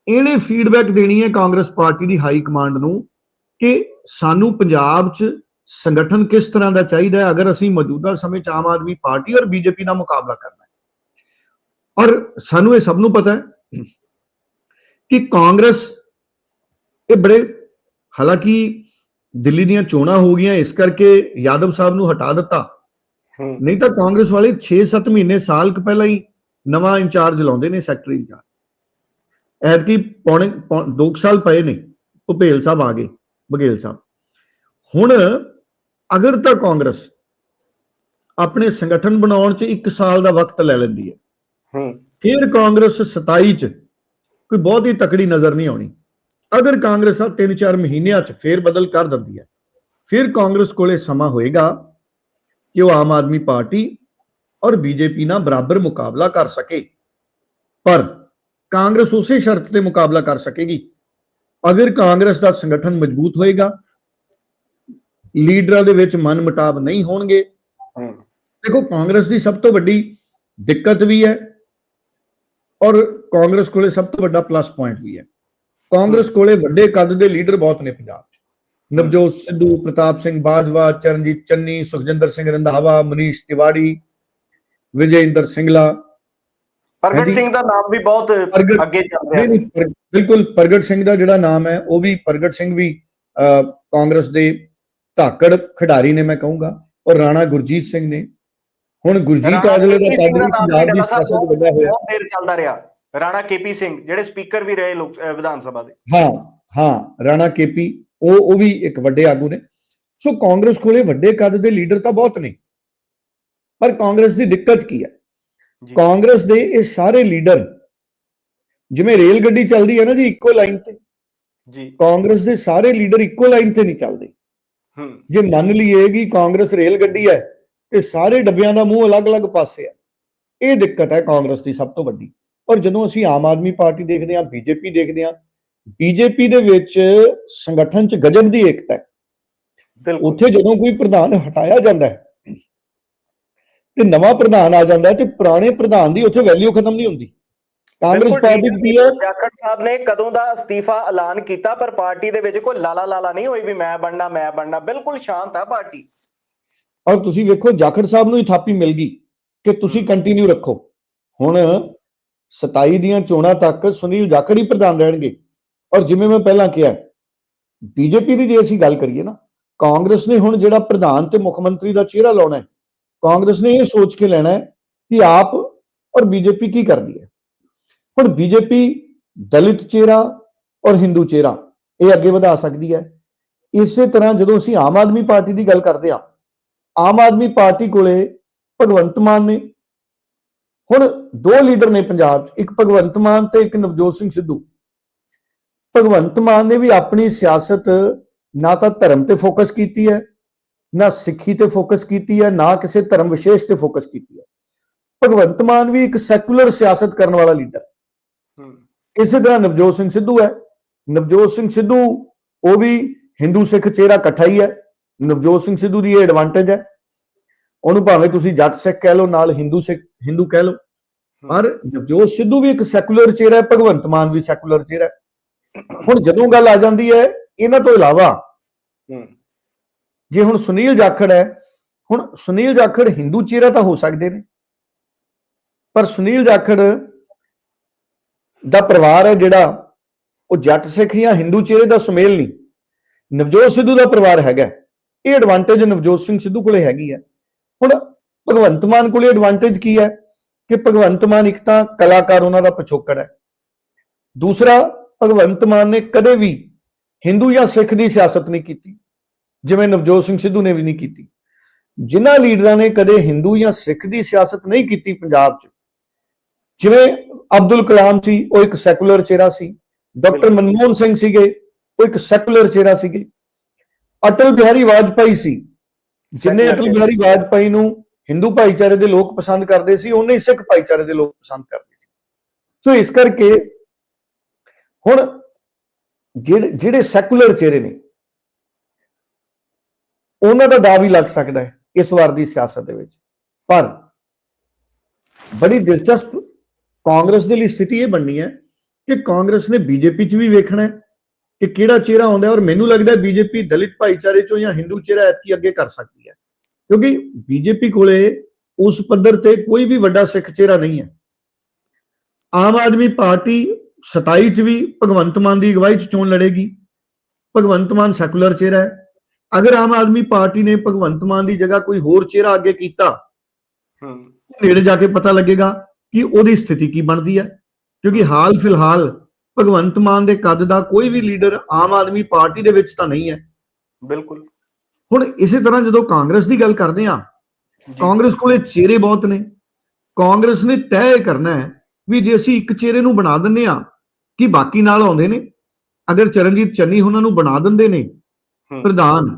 ਇਹਨੇ ਫੀਡਬੈਕ ਦੇਣੀ ਹੈ ਕਾਂਗਰਸ ਪਾਰਟੀ ਦੀ ਹਾਈ ਕਮਾਂਡ ਨੂੰ ਕਿ ਸਾਨੂੰ ਪੰਜਾਬ 'ਚ ਸੰਗਠਨ ਕਿਸ ਤਰ੍ਹਾਂ ਦਾ ਚਾਹੀਦਾ ਹੈ ਅਗਰ ਅਸੀਂ ਮੌਜੂਦਾ ਸਮੇਂ 'ਚ ਆਮ ਆਦਮੀ ਪਾਰਟੀ ਔਰ ਬੀਜੇਪੀ ਦਾ ਮੁਕਾਬਲਾ ਕਰਨਾ ਹੈ। ਔਰ ਸਾਨੂੰ ਇਹ ਸਭ ਨੂੰ ਪਤਾ ਹੈ ਕਿ ਕਾਂਗਰਸ ਇਹ ਬੜੇ ਹਾਲਾਂਕਿ ਦਿੱਲੀ ਦੀਆਂ ਚੋਣਾਂ ਹੋ ਗਈਆਂ ਇਸ ਕਰਕੇ ਯਾਦਵ ਸਾਹਿਬ ਨੂੰ ਹਟਾ ਦਿੱਤਾ। ਨਹੀਂ ਤਾਂ ਕਾਂਗਰਸ ਵਾਲੇ 6-7 ਮਹੀਨੇ ਸਾਲ ਕੁ ਪਹਿਲਾਂ ਹੀ ਨਵਾਂ ਇੰਚਾਰਜ ਲਾਉਂਦੇ ਨੇ ਸੈਕਟਰੀ ਇੰਚਾਰਜ। ਐਤਕੀ ਪੌਣੇ 2 ਸਾਲ ਪਏ ਨੇ ਭੁਪੇਲ ਸਾਹਿਬ ਆ ਗਏ ਬਘੇਲ ਸਾਹਿਬ। ਹੁਣ ਅਗਰ ਤਾਂ ਕਾਂਗਰਸ ਆਪਣੇ ਸੰਗਠਨ ਬਣਾਉਣ 'ਚ 1 ਸਾਲ ਦਾ ਵਕਤ ਲੈ ਲੈਂਦੀ ਹੈ ਹੂੰ। ਫਿਰ ਕਾਂਗਰਸ 27 ਚ ਕੋਈ ਬਹੁਤ ਹੀ ਤਕੜੀ ਨਜ਼ਰ ਨਹੀਂ ਆਉਣੀ। ਅਗਰ ਕਾਂਗਰਸ ਆ 3-4 ਮਹੀਨਿਆਂ ਚ ਫੇਰ ਬਦਲ ਕਰ ਦਿੰਦੀ ਹੈ ਫਿਰ ਕਾਂਗਰਸ ਕੋਲੇ ਸਮਾਂ ਹੋਏਗਾ ਕਿ ਉਹ ਆਮ ਆਦਮੀ ਪਾਰਟੀ ਔਰ ਬੀਜੇਪੀ ਨਾਲ ਬਰਾਬਰ ਮੁਕਾਬਲਾ ਕਰ ਸਕੇ। ਪਰ ਕਾਂਗਰਸ ਉਸੇ ਸ਼ਰਤ ਤੇ ਮੁਕਾਬਲਾ ਕਰ ਸਕੇਗੀ। ਅਗਰ ਕਾਂਗਰਸ ਦਾ ਸੰਗਠਨ ਮਜ਼ਬੂਤ ਹੋਏਗਾ ਲੀਡਰਾਂ ਦੇ ਵਿੱਚ ਮਨ ਮੁਟਾਵ ਨਹੀਂ ਹੋਣਗੇ। ਦੇਖੋ ਕਾਂਗਰਸ ਦੀ ਸਭ ਤੋਂ ਵੱਡੀ ਦਿੱਕਤ ਵੀ ਹੈ ਔਰ ਕਾਂਗਰਸ ਕੋਲੇ ਸਭ ਤੋਂ ਵੱਡਾ ਪਲੱਸ ਪੁਆਇੰਟ ਵੀ ਹੈ। ਕਾਂਗਰਸ ਕੋਲੇ ਵੱਡੇ ਕੱਦ ਦੇ ਲੀਡਰ ਬਹੁਤ ਨੇ ਪੰਜਾਬ 'ਚ। ਨਵਜੋਤ ਸਿੱਧੂ ਪ੍ਰਤਾਪ ਸਿੰਘ ਬਾਜਵਾ ਚਰਨਜੀਤ ਚੰਨੀ ਸੁਖਜਿੰਦਰ ਸਿੰਘ ਰੰਧਾਵਾ ਮਨੀਸ਼ ਤਿਵਾੜੀ ਵਿਜੇਂਦਰ ਸਿੰਗਲਾ। ਪ੍ਰਗਟ ਹਾਂਜੀ। ਸਿੰਘ ਦਾ ਨਾਮ ਵੀ ਬਹੁਤ ਪ੍ਰਗਟ- ਅੱਗੇ ਚੱਲ ਰਿਹਾ ਸੀ। ਬਿਲਕੁਲ ਪ੍ਰਗਟ ਸਿੰਘ ਦਾ ਜਿਹੜਾ ਨਾਮ ਹੈ ਉਹ ਵੀ ਪ੍ਰਗਟ ਸਿੰਘ ਵੀ ਕਾਂਗਰਸ ਦੇ ਧਾਕੜ ਖਿਡਾਰੀ ਨੇ ਮੈਂ ਕਹੂੰਗਾ ਔਰ ਰਾਣਾ ਗੁਰਜੀਤ ਸਿੰਘ ਨੇ। ਹੁਣ ਗੁਰਜੀਤ ਆਜਲੇ ਦਾ ਨਾਮ ਪੰਜਾਬ ਦੀ ਸਿਆਸਤ ਵੱਡਾ ਹੋਇਆ। ਬਹੁਤ ਦੇਰ ਚੱਲਦਾ ਰਿਹਾ। ਰਾਣਾ ਕੇਪੀ ਸਿੰਘ ਜਿਹੜੇ ਸਪੀਕਰ ਵੀ ਰਹੇ ਲੋਕ ਵਿਧਾਨ ਸਭਾ ਦੇ। ਹਾਂ ਹਾਂ ਰਾਣਾ ਕੇਪੀ ਉਹ ਉਹ ਵੀ ਇੱਕ ਵੱਡੇ ਆਗੂ ਨੇ। ਸੋ ਕਾਂਗਰਸ ਕੋਲੇ ਵੱਡੇ ਕੱਦ ਦੇ ਲੀਡਰ ਤਾਂ ਬਹੁਤ ਨੇ। ਪਰ ਕਾਂਗਰਸ ਦੀ ਦਿੱਕਤ ਕੀ ਹੈ। ਕਾਂਗਰਸ ਦੇ ਇਹ ਸਾਰੇ ਲੀਡਰ ਜਿਵੇਂ ਰੇਲ ਗੱਡੀ ਚੱਲਦੀ ਹੈ ਨਾ ਜੀ ਇੱਕੋ ਲਾਈਨ ਤੇ ਜੀ। ਕਾਂਗਰਸ ਦੇ ਸਾਰੇ ਲੀਡਰ ਇੱਕੋ ਲਾਈਨ ਤੇ ਨਹੀਂ ਚੱਲਦੇ। ਹੂੰ। ਜੇ ਮੰਨ ਲਈਏ ਕਿ ਕਾਂਗਰਸ ਰੇਲ ਗੱਡੀ ਹੈ ਤੇ ਸਾਰੇ ਡੱਬਿਆਂ ਦਾ ਮੂੰਹ ਅਲੱਗ-ਅਲੱਗ ਪਾਸੇ ਹੈ ਇਹ ਦਿੱਕਤ ਹੈ ਕਾਂਗਰਸ ਦੀ ਸਭ ਤੋਂ ਵੱਡੀ। ਔਰ ਜਦੋਂ ਅਸੀਂ ਆਮ ਆਦਮੀ ਪਾਰਟੀ ਦੇਖਦੇ ਹਾਂ ਬੀਜੇਪੀ ਦੇਖਦੇ ਹਾਂ ਬੀਜੇਪੀ ਦੇ ਵਿੱਚ ਸੰਗਠਨ 'ਚ ਗਜਬ ਦੀ ਏਕਤਾ ਹੈ। ਉੱਥੇ ਜਦੋਂ ਕੋਈ ਪ੍ਰਧਾਨ ਹਟਾਇਆ ਜਾਂਦਾ ਹੈ ਤੇ ਨਵਾਂ ਪ੍ਰਧਾਨ ਆ ਜਾਂਦਾ ਤੇ ਪੁਰਾਣੇ ਪ੍ਰਧਾਨ ਦੀ ਉੱਥੇ ਵੈਲਿਊ ਖਤਮ ਨਹੀਂ ਹੁੰਦੀ। ਕਾਂਗਰਸ ਪਾਰਟੀ ਦੀ ਹੈ। ਜਾਖੜ ਸਾਹਿਬ ਨੇ ਕਦੋਂ ਦਾ ਅਸਤੀਫਾ ਐਲਾਨ ਕੀਤਾ ਪਰ ਪਾਰਟੀ ਦੇ ਵਿੱਚ ਕੋਈ ਲਾਲਾ ਲਾਲਾ ਨਹੀਂ ਹੋਈ ਵੀ ਮੈਂ ਬਣਨਾ ਮੈਂ ਬਣਨਾ ਬਿਲਕੁਲ ਸ਼ਾਂਤ ਹੈ ਪਾਰਟੀ। ਔਰ ਤੁਸੀਂ ਵੇਖੋ ਜਾਖੜ ਸਾਹਿਬ ਨੂੰ ਹੀ ਥਾਪੀ ਮਿਲ ਗਈ ਕਿ ਤੁਸੀਂ ਕੰਟੀਨਿਊ ਰੱਖੋ। ਹੁਣ 27 ਦੀਆਂ ਚੋਣਾਂ ਤੱਕ ਸੁਨੀਲ ਜਾਖੜ ਹੀ ਪ੍ਰਧਾਨ ਰਹਿਣਗੇ। ਔਰ ਜਿਵੇਂ ਮੈਂ ਪਹਿਲਾਂ ਕਿਹਾ ਬੀਜੇਪੀ ਦੀ ਜੇ ਅਸੀਂ ਗੱਲ ਕਰੀਏ ਨਾ ਕਾਂਗਰਸ ਨੇ ਹੁਣ ਜਿਹੜਾ ਪ੍ਰਧਾਨ ਤੇ ਮੁੱਖ ਮੰਤਰੀ ਦਾ ਚਿਹਰਾ ਲਾਉਣਾ ਹੈ ਕਾਂਗਰਸ ਨੇ ਇਹ ਸੋਚ ਕੇ ਲੈਣਾ ਹੈ ਕਿ ਆਪ ਔਰ ਬੀਜੇਪੀ ਕੀ ਕਰਦੀ ਹੈ। ਹੁਣ ਬੀਜੇਪੀ ਦਲਿਤ ਚਿਹਰਾ ਔਰ ਹਿੰਦੂ ਚਿਹਰਾ, ਇਹ ਅੱਗੇ ਵਧਾ ਸਕਦੀ ਹੈ। ਇਸੇ ਤਰ੍ਹਾਂ ਜਦੋਂ ਅਸੀਂ ਆਮ ਆਦਮੀ ਪਾਰਟੀ ਦੀ ਗੱਲ ਕਰਦੇ ਹਾਂ, ਆਮ ਆਦਮੀ ਪਾਰਟੀ ਕੋਲੇ ਭਗਵੰਤ ਮਾਨ ਨੇ, ਹੁਣ ਦੋ ਲੀਡਰ ਨੇ ਪੰਜਾਬ 'ਚ, ਇੱਕ ਭਗਵੰਤ ਮਾਨ ਤੇ ਇੱਕ ਨਵਜੋਤ ਸਿੰਘ ਸਿੱਧੂ। ਭਗਵੰਤ ਮਾਨ ਨੇ ਵੀ ਆਪਣੀ ਸਿਆਸਤ ਨਾ ਤਾਂ ਧਰਮ ਤੇ ਫੋਕਸ ਕੀਤੀ ਹੈ ਨਾ ਸਿੱਖੀ ਤੇ ਫੋਕਸ ਕੀਤੀ ਹੈ ਨਾ ਕਿਸੇ ਧਰਮ ਵਿਸ਼ੇਸ਼ ਤੇ ਫੋਕਸ ਕੀਤੀ ਹੈ ਭਗਵੰਤ ਮਾਨ ਵੀ ਇੱਕ ਸੈਕੂਲਰ ਸਿਆਸਤ ਕਰਨ ਵਾਲਾ ਲੀਡਰ ਹੂੰ। ਇਸੇ ਤਰ੍ਹਾਂ ਨਵਜੋਤ ਸਿੰਘ ਸਿੱਧੂ ਹੈ। ਨਵਜੋਤ ਸਿੰਘ ਸਿੱਧੂ ਉਹ ਵੀ ਹਿੰਦੂ ਸਿੱਖ ਚਿਹਰਾ ਇਕੱਠਾ ਹੀ ਹੈ। ਨਵਜੋਤ ਸਿੰਘ ਸਿੱਧੂ ਦੀ ਇਹ ਐਡਵਾਂਟੇਜ ਹੈ। ਉਹਨੂੰ ਭਾਵੇਂ ਤੁਸੀਂ ਜੱਟ ਸਿੱਖ ਕਹਿ ਲਓ ਨਾਲ ਹਿੰਦੂ ਸਿੱਖ ਹਿੰਦੂ ਕਹਿ ਲਓ। ਪਰ ਨਵਜੋਤ ਸਿੱਧੂ ਵੀ ਇੱਕ ਸੈਕੂਲਰ ਚਿਹਰਾ ਹੈ ਭਗਵੰਤ ਮਾਨ ਵੀ ਸੈਕੂਲਰ ਚਿਹਰਾ ਹੈ। ਹੁਣ ਜਦੋਂ ਗੱਲ ਆ ਜਾਂਦੀ ਹੈ ਇਹਨਾਂ ਤੋਂ ਇਲਾਵਾ ਹੂੰ। ਜੇ ਹੁਣ ਸੁਨੀਲ ਜਾਖੜ ਹੈ, ਹੁਣ ਸੁਨੀਲ ਜਾਖੜ ਹਿੰਦੂ ਚਿਹਰਾ ਤਾਂ ਹੋ ਸਕਦੇ ਨੇ। ਪਰ ਸੁਨੀਲ ਜਾਖੜ ਦਾ ਪਰਿਵਾਰ ਹੈ ਜਿਹੜਾ ਉਹ ਜੱਟ ਸਿੱਖ ਜਾਂ ਹਿੰਦੂ ਚਿਹਰੇ ਦਾ ਸੁਮੇਲ ਨਹੀਂ। ਨਵਜੋਤ ਸਿੱਧੂ ਦਾ ਪਰਿਵਾਰ ਹੈਗਾ। ਇਹ ਐਡਵਾਂਟੇਜ ਨਵਜੋਤ ਸਿੰਘ ਸਿੱਧੂ ਕੋਲੇ ਹੈਗੀ ਹੈ ਹੁਣ ਭਗਵੰਤ ਮਾਨ ਕੋਲੇ ਐਡਵਾਂਟੇਜ ਕੀ ਹੈ ਕਿ ਭਗਵੰਤ ਮਾਨ ਇੱਕ ਤਾਂ ਕਲਾਕਾਰ ਉਹਨਾਂ ਦਾ ਪਿਛੋਕੜ ਹੈ। ਦੂਸਰਾ, ਭਗਵੰਤ ਮਾਨ ਨੇ ਕਦੇ ਵੀ ਹਿੰਦੂ ਜਾਂ ਸਿੱਖ ਦੀ ਸਿਆਸਤ ਨਹੀਂ ਕੀਤੀ। ਜਿਵੇਂ ਨਵਜੋਤ ਸਿੰਘ ਸਿੱਧੂ ਨੇ ਵੀ ਨਹੀਂ ਕੀਤੀ। ਜਿਨ੍ਹਾਂ ਲੀਡਰਾਂ ਨੇ ਕਦੇ ਹਿੰਦੂ ਜਾਂ ਸਿੱਖ ਦੀ ਸਿਆਸਤ ਨਹੀਂ ਕੀਤੀ ਪੰਜਾਬ 'ਚ ਜਿਵੇਂ ਅਬਦੁਲ ਕਲਾਮ ਸੀ ਉਹ ਇੱਕ ਸੈਕੂਲਰ ਚਿਹਰਾ ਸੀ। ਡਾਕਟਰ ਮਨਮੋਹਨ ਸਿੰਘ ਸੀਗੇ ਉਹ ਇੱਕ ਸੈਕੂਲਰ ਚਿਹਰਾ ਸੀਗੇ। ਅਟਲ ਬਿਹਾਰੀ ਵਾਜਪਾਈ ਸੀ ਜਿਨੇ ਅਟਲ ਬਿਹਾਰੀ ਵਾਜਪਾਈ ਨੂੰ ਹਿੰਦੂ ਭਾਈਚਾਰੇ ਦੇ ਲੋਕ ਪਸੰਦ ਕਰਦੇ ਸੀ ਉਹਨੇ ਸਿੱਖ ਭਾਈਚਾਰੇ ਦੇ ਲੋਕ ਪਸੰਦ ਕਰਦੇ ਸੀ। ਸੋ ਇਸ ਕਰਕੇ ਹੁਣ ਜਿਹੜੇ ਜਿਹੜੇ ਸੈਕੂਲਰ ਚਿਹਰੇ ਨੇ ਉਹਨਾਂ ਦਾ ਦਾਅ ਵੀ ਲੱਗ ਸਕਦਾ ਹੈ ਇਸ ਵਾਰ ਦੀ ਸਿਆਸਤ ਦੇ ਵਿੱਚ। ਪਰ ਬੜੀ ਦਿਲਚਸਪ ਕਾਂਗਰਸ ਦੇ ਲਈ ਸਥਿਤੀ ਇਹ ਬਣਨੀ ਹੈ ਕਿ ਕਾਂਗਰਸ ਨੇ ਬੀਜੇਪੀ 'ਚ ਵੀ ਵੇਖਣਾ ਹੈ ਕਿ ਕਿਹੜਾ ਚਿਹਰਾ ਆਉਂਦਾ ਔਰ ਮੈਨੂੰ ਲੱਗਦਾ ਹੈ ਬੀਜੇਪੀ ਦਲਿਤ ਭਾਈਚਾਰੇ 'ਚੋਂ ਜਾਂ ਹਿੰਦੂ ਚਿਹਰਾ ਐਤਕੀ ਅੱਗੇ ਕਰ ਸਕਦੀ ਹੈ। ਕਿਉਂਕਿ ਬੀਜੇਪੀ ਕੋਲੇ ਉਸ ਪੱਧਰ ਤੇ ਕੋਈ ਵੀ ਵੱਡਾ ਸਿੱਖ ਚਿਹਰਾ ਨਹੀਂ ਹੈ। ਆਮ ਆਦਮੀ ਪਾਰਟੀ 27 ਚ ਵੀ ਭਗਵੰਤ ਮਾਨ ਦੀ ਅਗਵਾਈ ਚ ਚੋਣ ਲੜੇਗੀ। ਭਗਵੰਤ ਮਾਨ ਸੈਕੂਲਰ ਚਿਹਰਾ ਹੈ। ਅਗਰ ਆਮ ਆਦਮੀ ਪਾਰਟੀ ਨੇ ਭਗਵੰਤ ਮਾਨ ਦੀ ਜਗ੍ਹਾ ਕੋਈ ਹੋਰ ਚਿਹਰਾ ਅੱਗੇ ਕੀਤਾ ਹੂੰ। ਨੇੜੇ ਜਾ ਕੇ ਪਤਾ ਲੱਗੇਗਾ ਕਿ ਉਹਦੀ ਸਥਿਤੀ ਕੀ ਬਣਦੀ ਹੈ। ਕਿਉਂਕਿ ਹਾਲ ਫਿਲਹਾਲ ਭਗਵੰਤ ਮਾਨ ਦੇ ਕੱਦ ਦਾ ਕੋਈ ਵੀ ਲੀਡਰ ਆਮ ਆਦਮੀ ਪਾਰਟੀ ਦੇ ਵਿੱਚ ਤਾਂ ਨਹੀਂ ਹੈ। ਬਿਲਕੁਲ। ਹੁਣ ਇਸੇ ਤਰ੍ਹਾਂ ਜਦੋਂ ਕਾਂਗਰਸ ਦੀ ਗੱਲ ਕਰਦੇ ਆ। ਕਾਂਗਰਸ ਕੋਲੇ ਚਿਹਰੇ ਬਹੁਤ ਨੇ। ਕਾਂਗਰਸ ਨੇ ਤੈਅ ਕਰਨਾ ਹੈ ਵੀ ਜੇ ਅਸੀਂ ਇੱਕ ਚਿਹਰੇ ਨੂੰ ਬਣਾ ਦਿੰਨੇ ਆ ਕਿ ਬਾਕੀ ਨਾਲ ਆਉਂਦੇ ਨੇ? ਅਗਰ ਚਰਨਜੀਤ ਚੰਨੀ ਉਹਨਾਂ ਨੂੰ ਬਣਾ ਦਿੰਦੇ ਨੇ। ਪ੍ਰਧਾਨ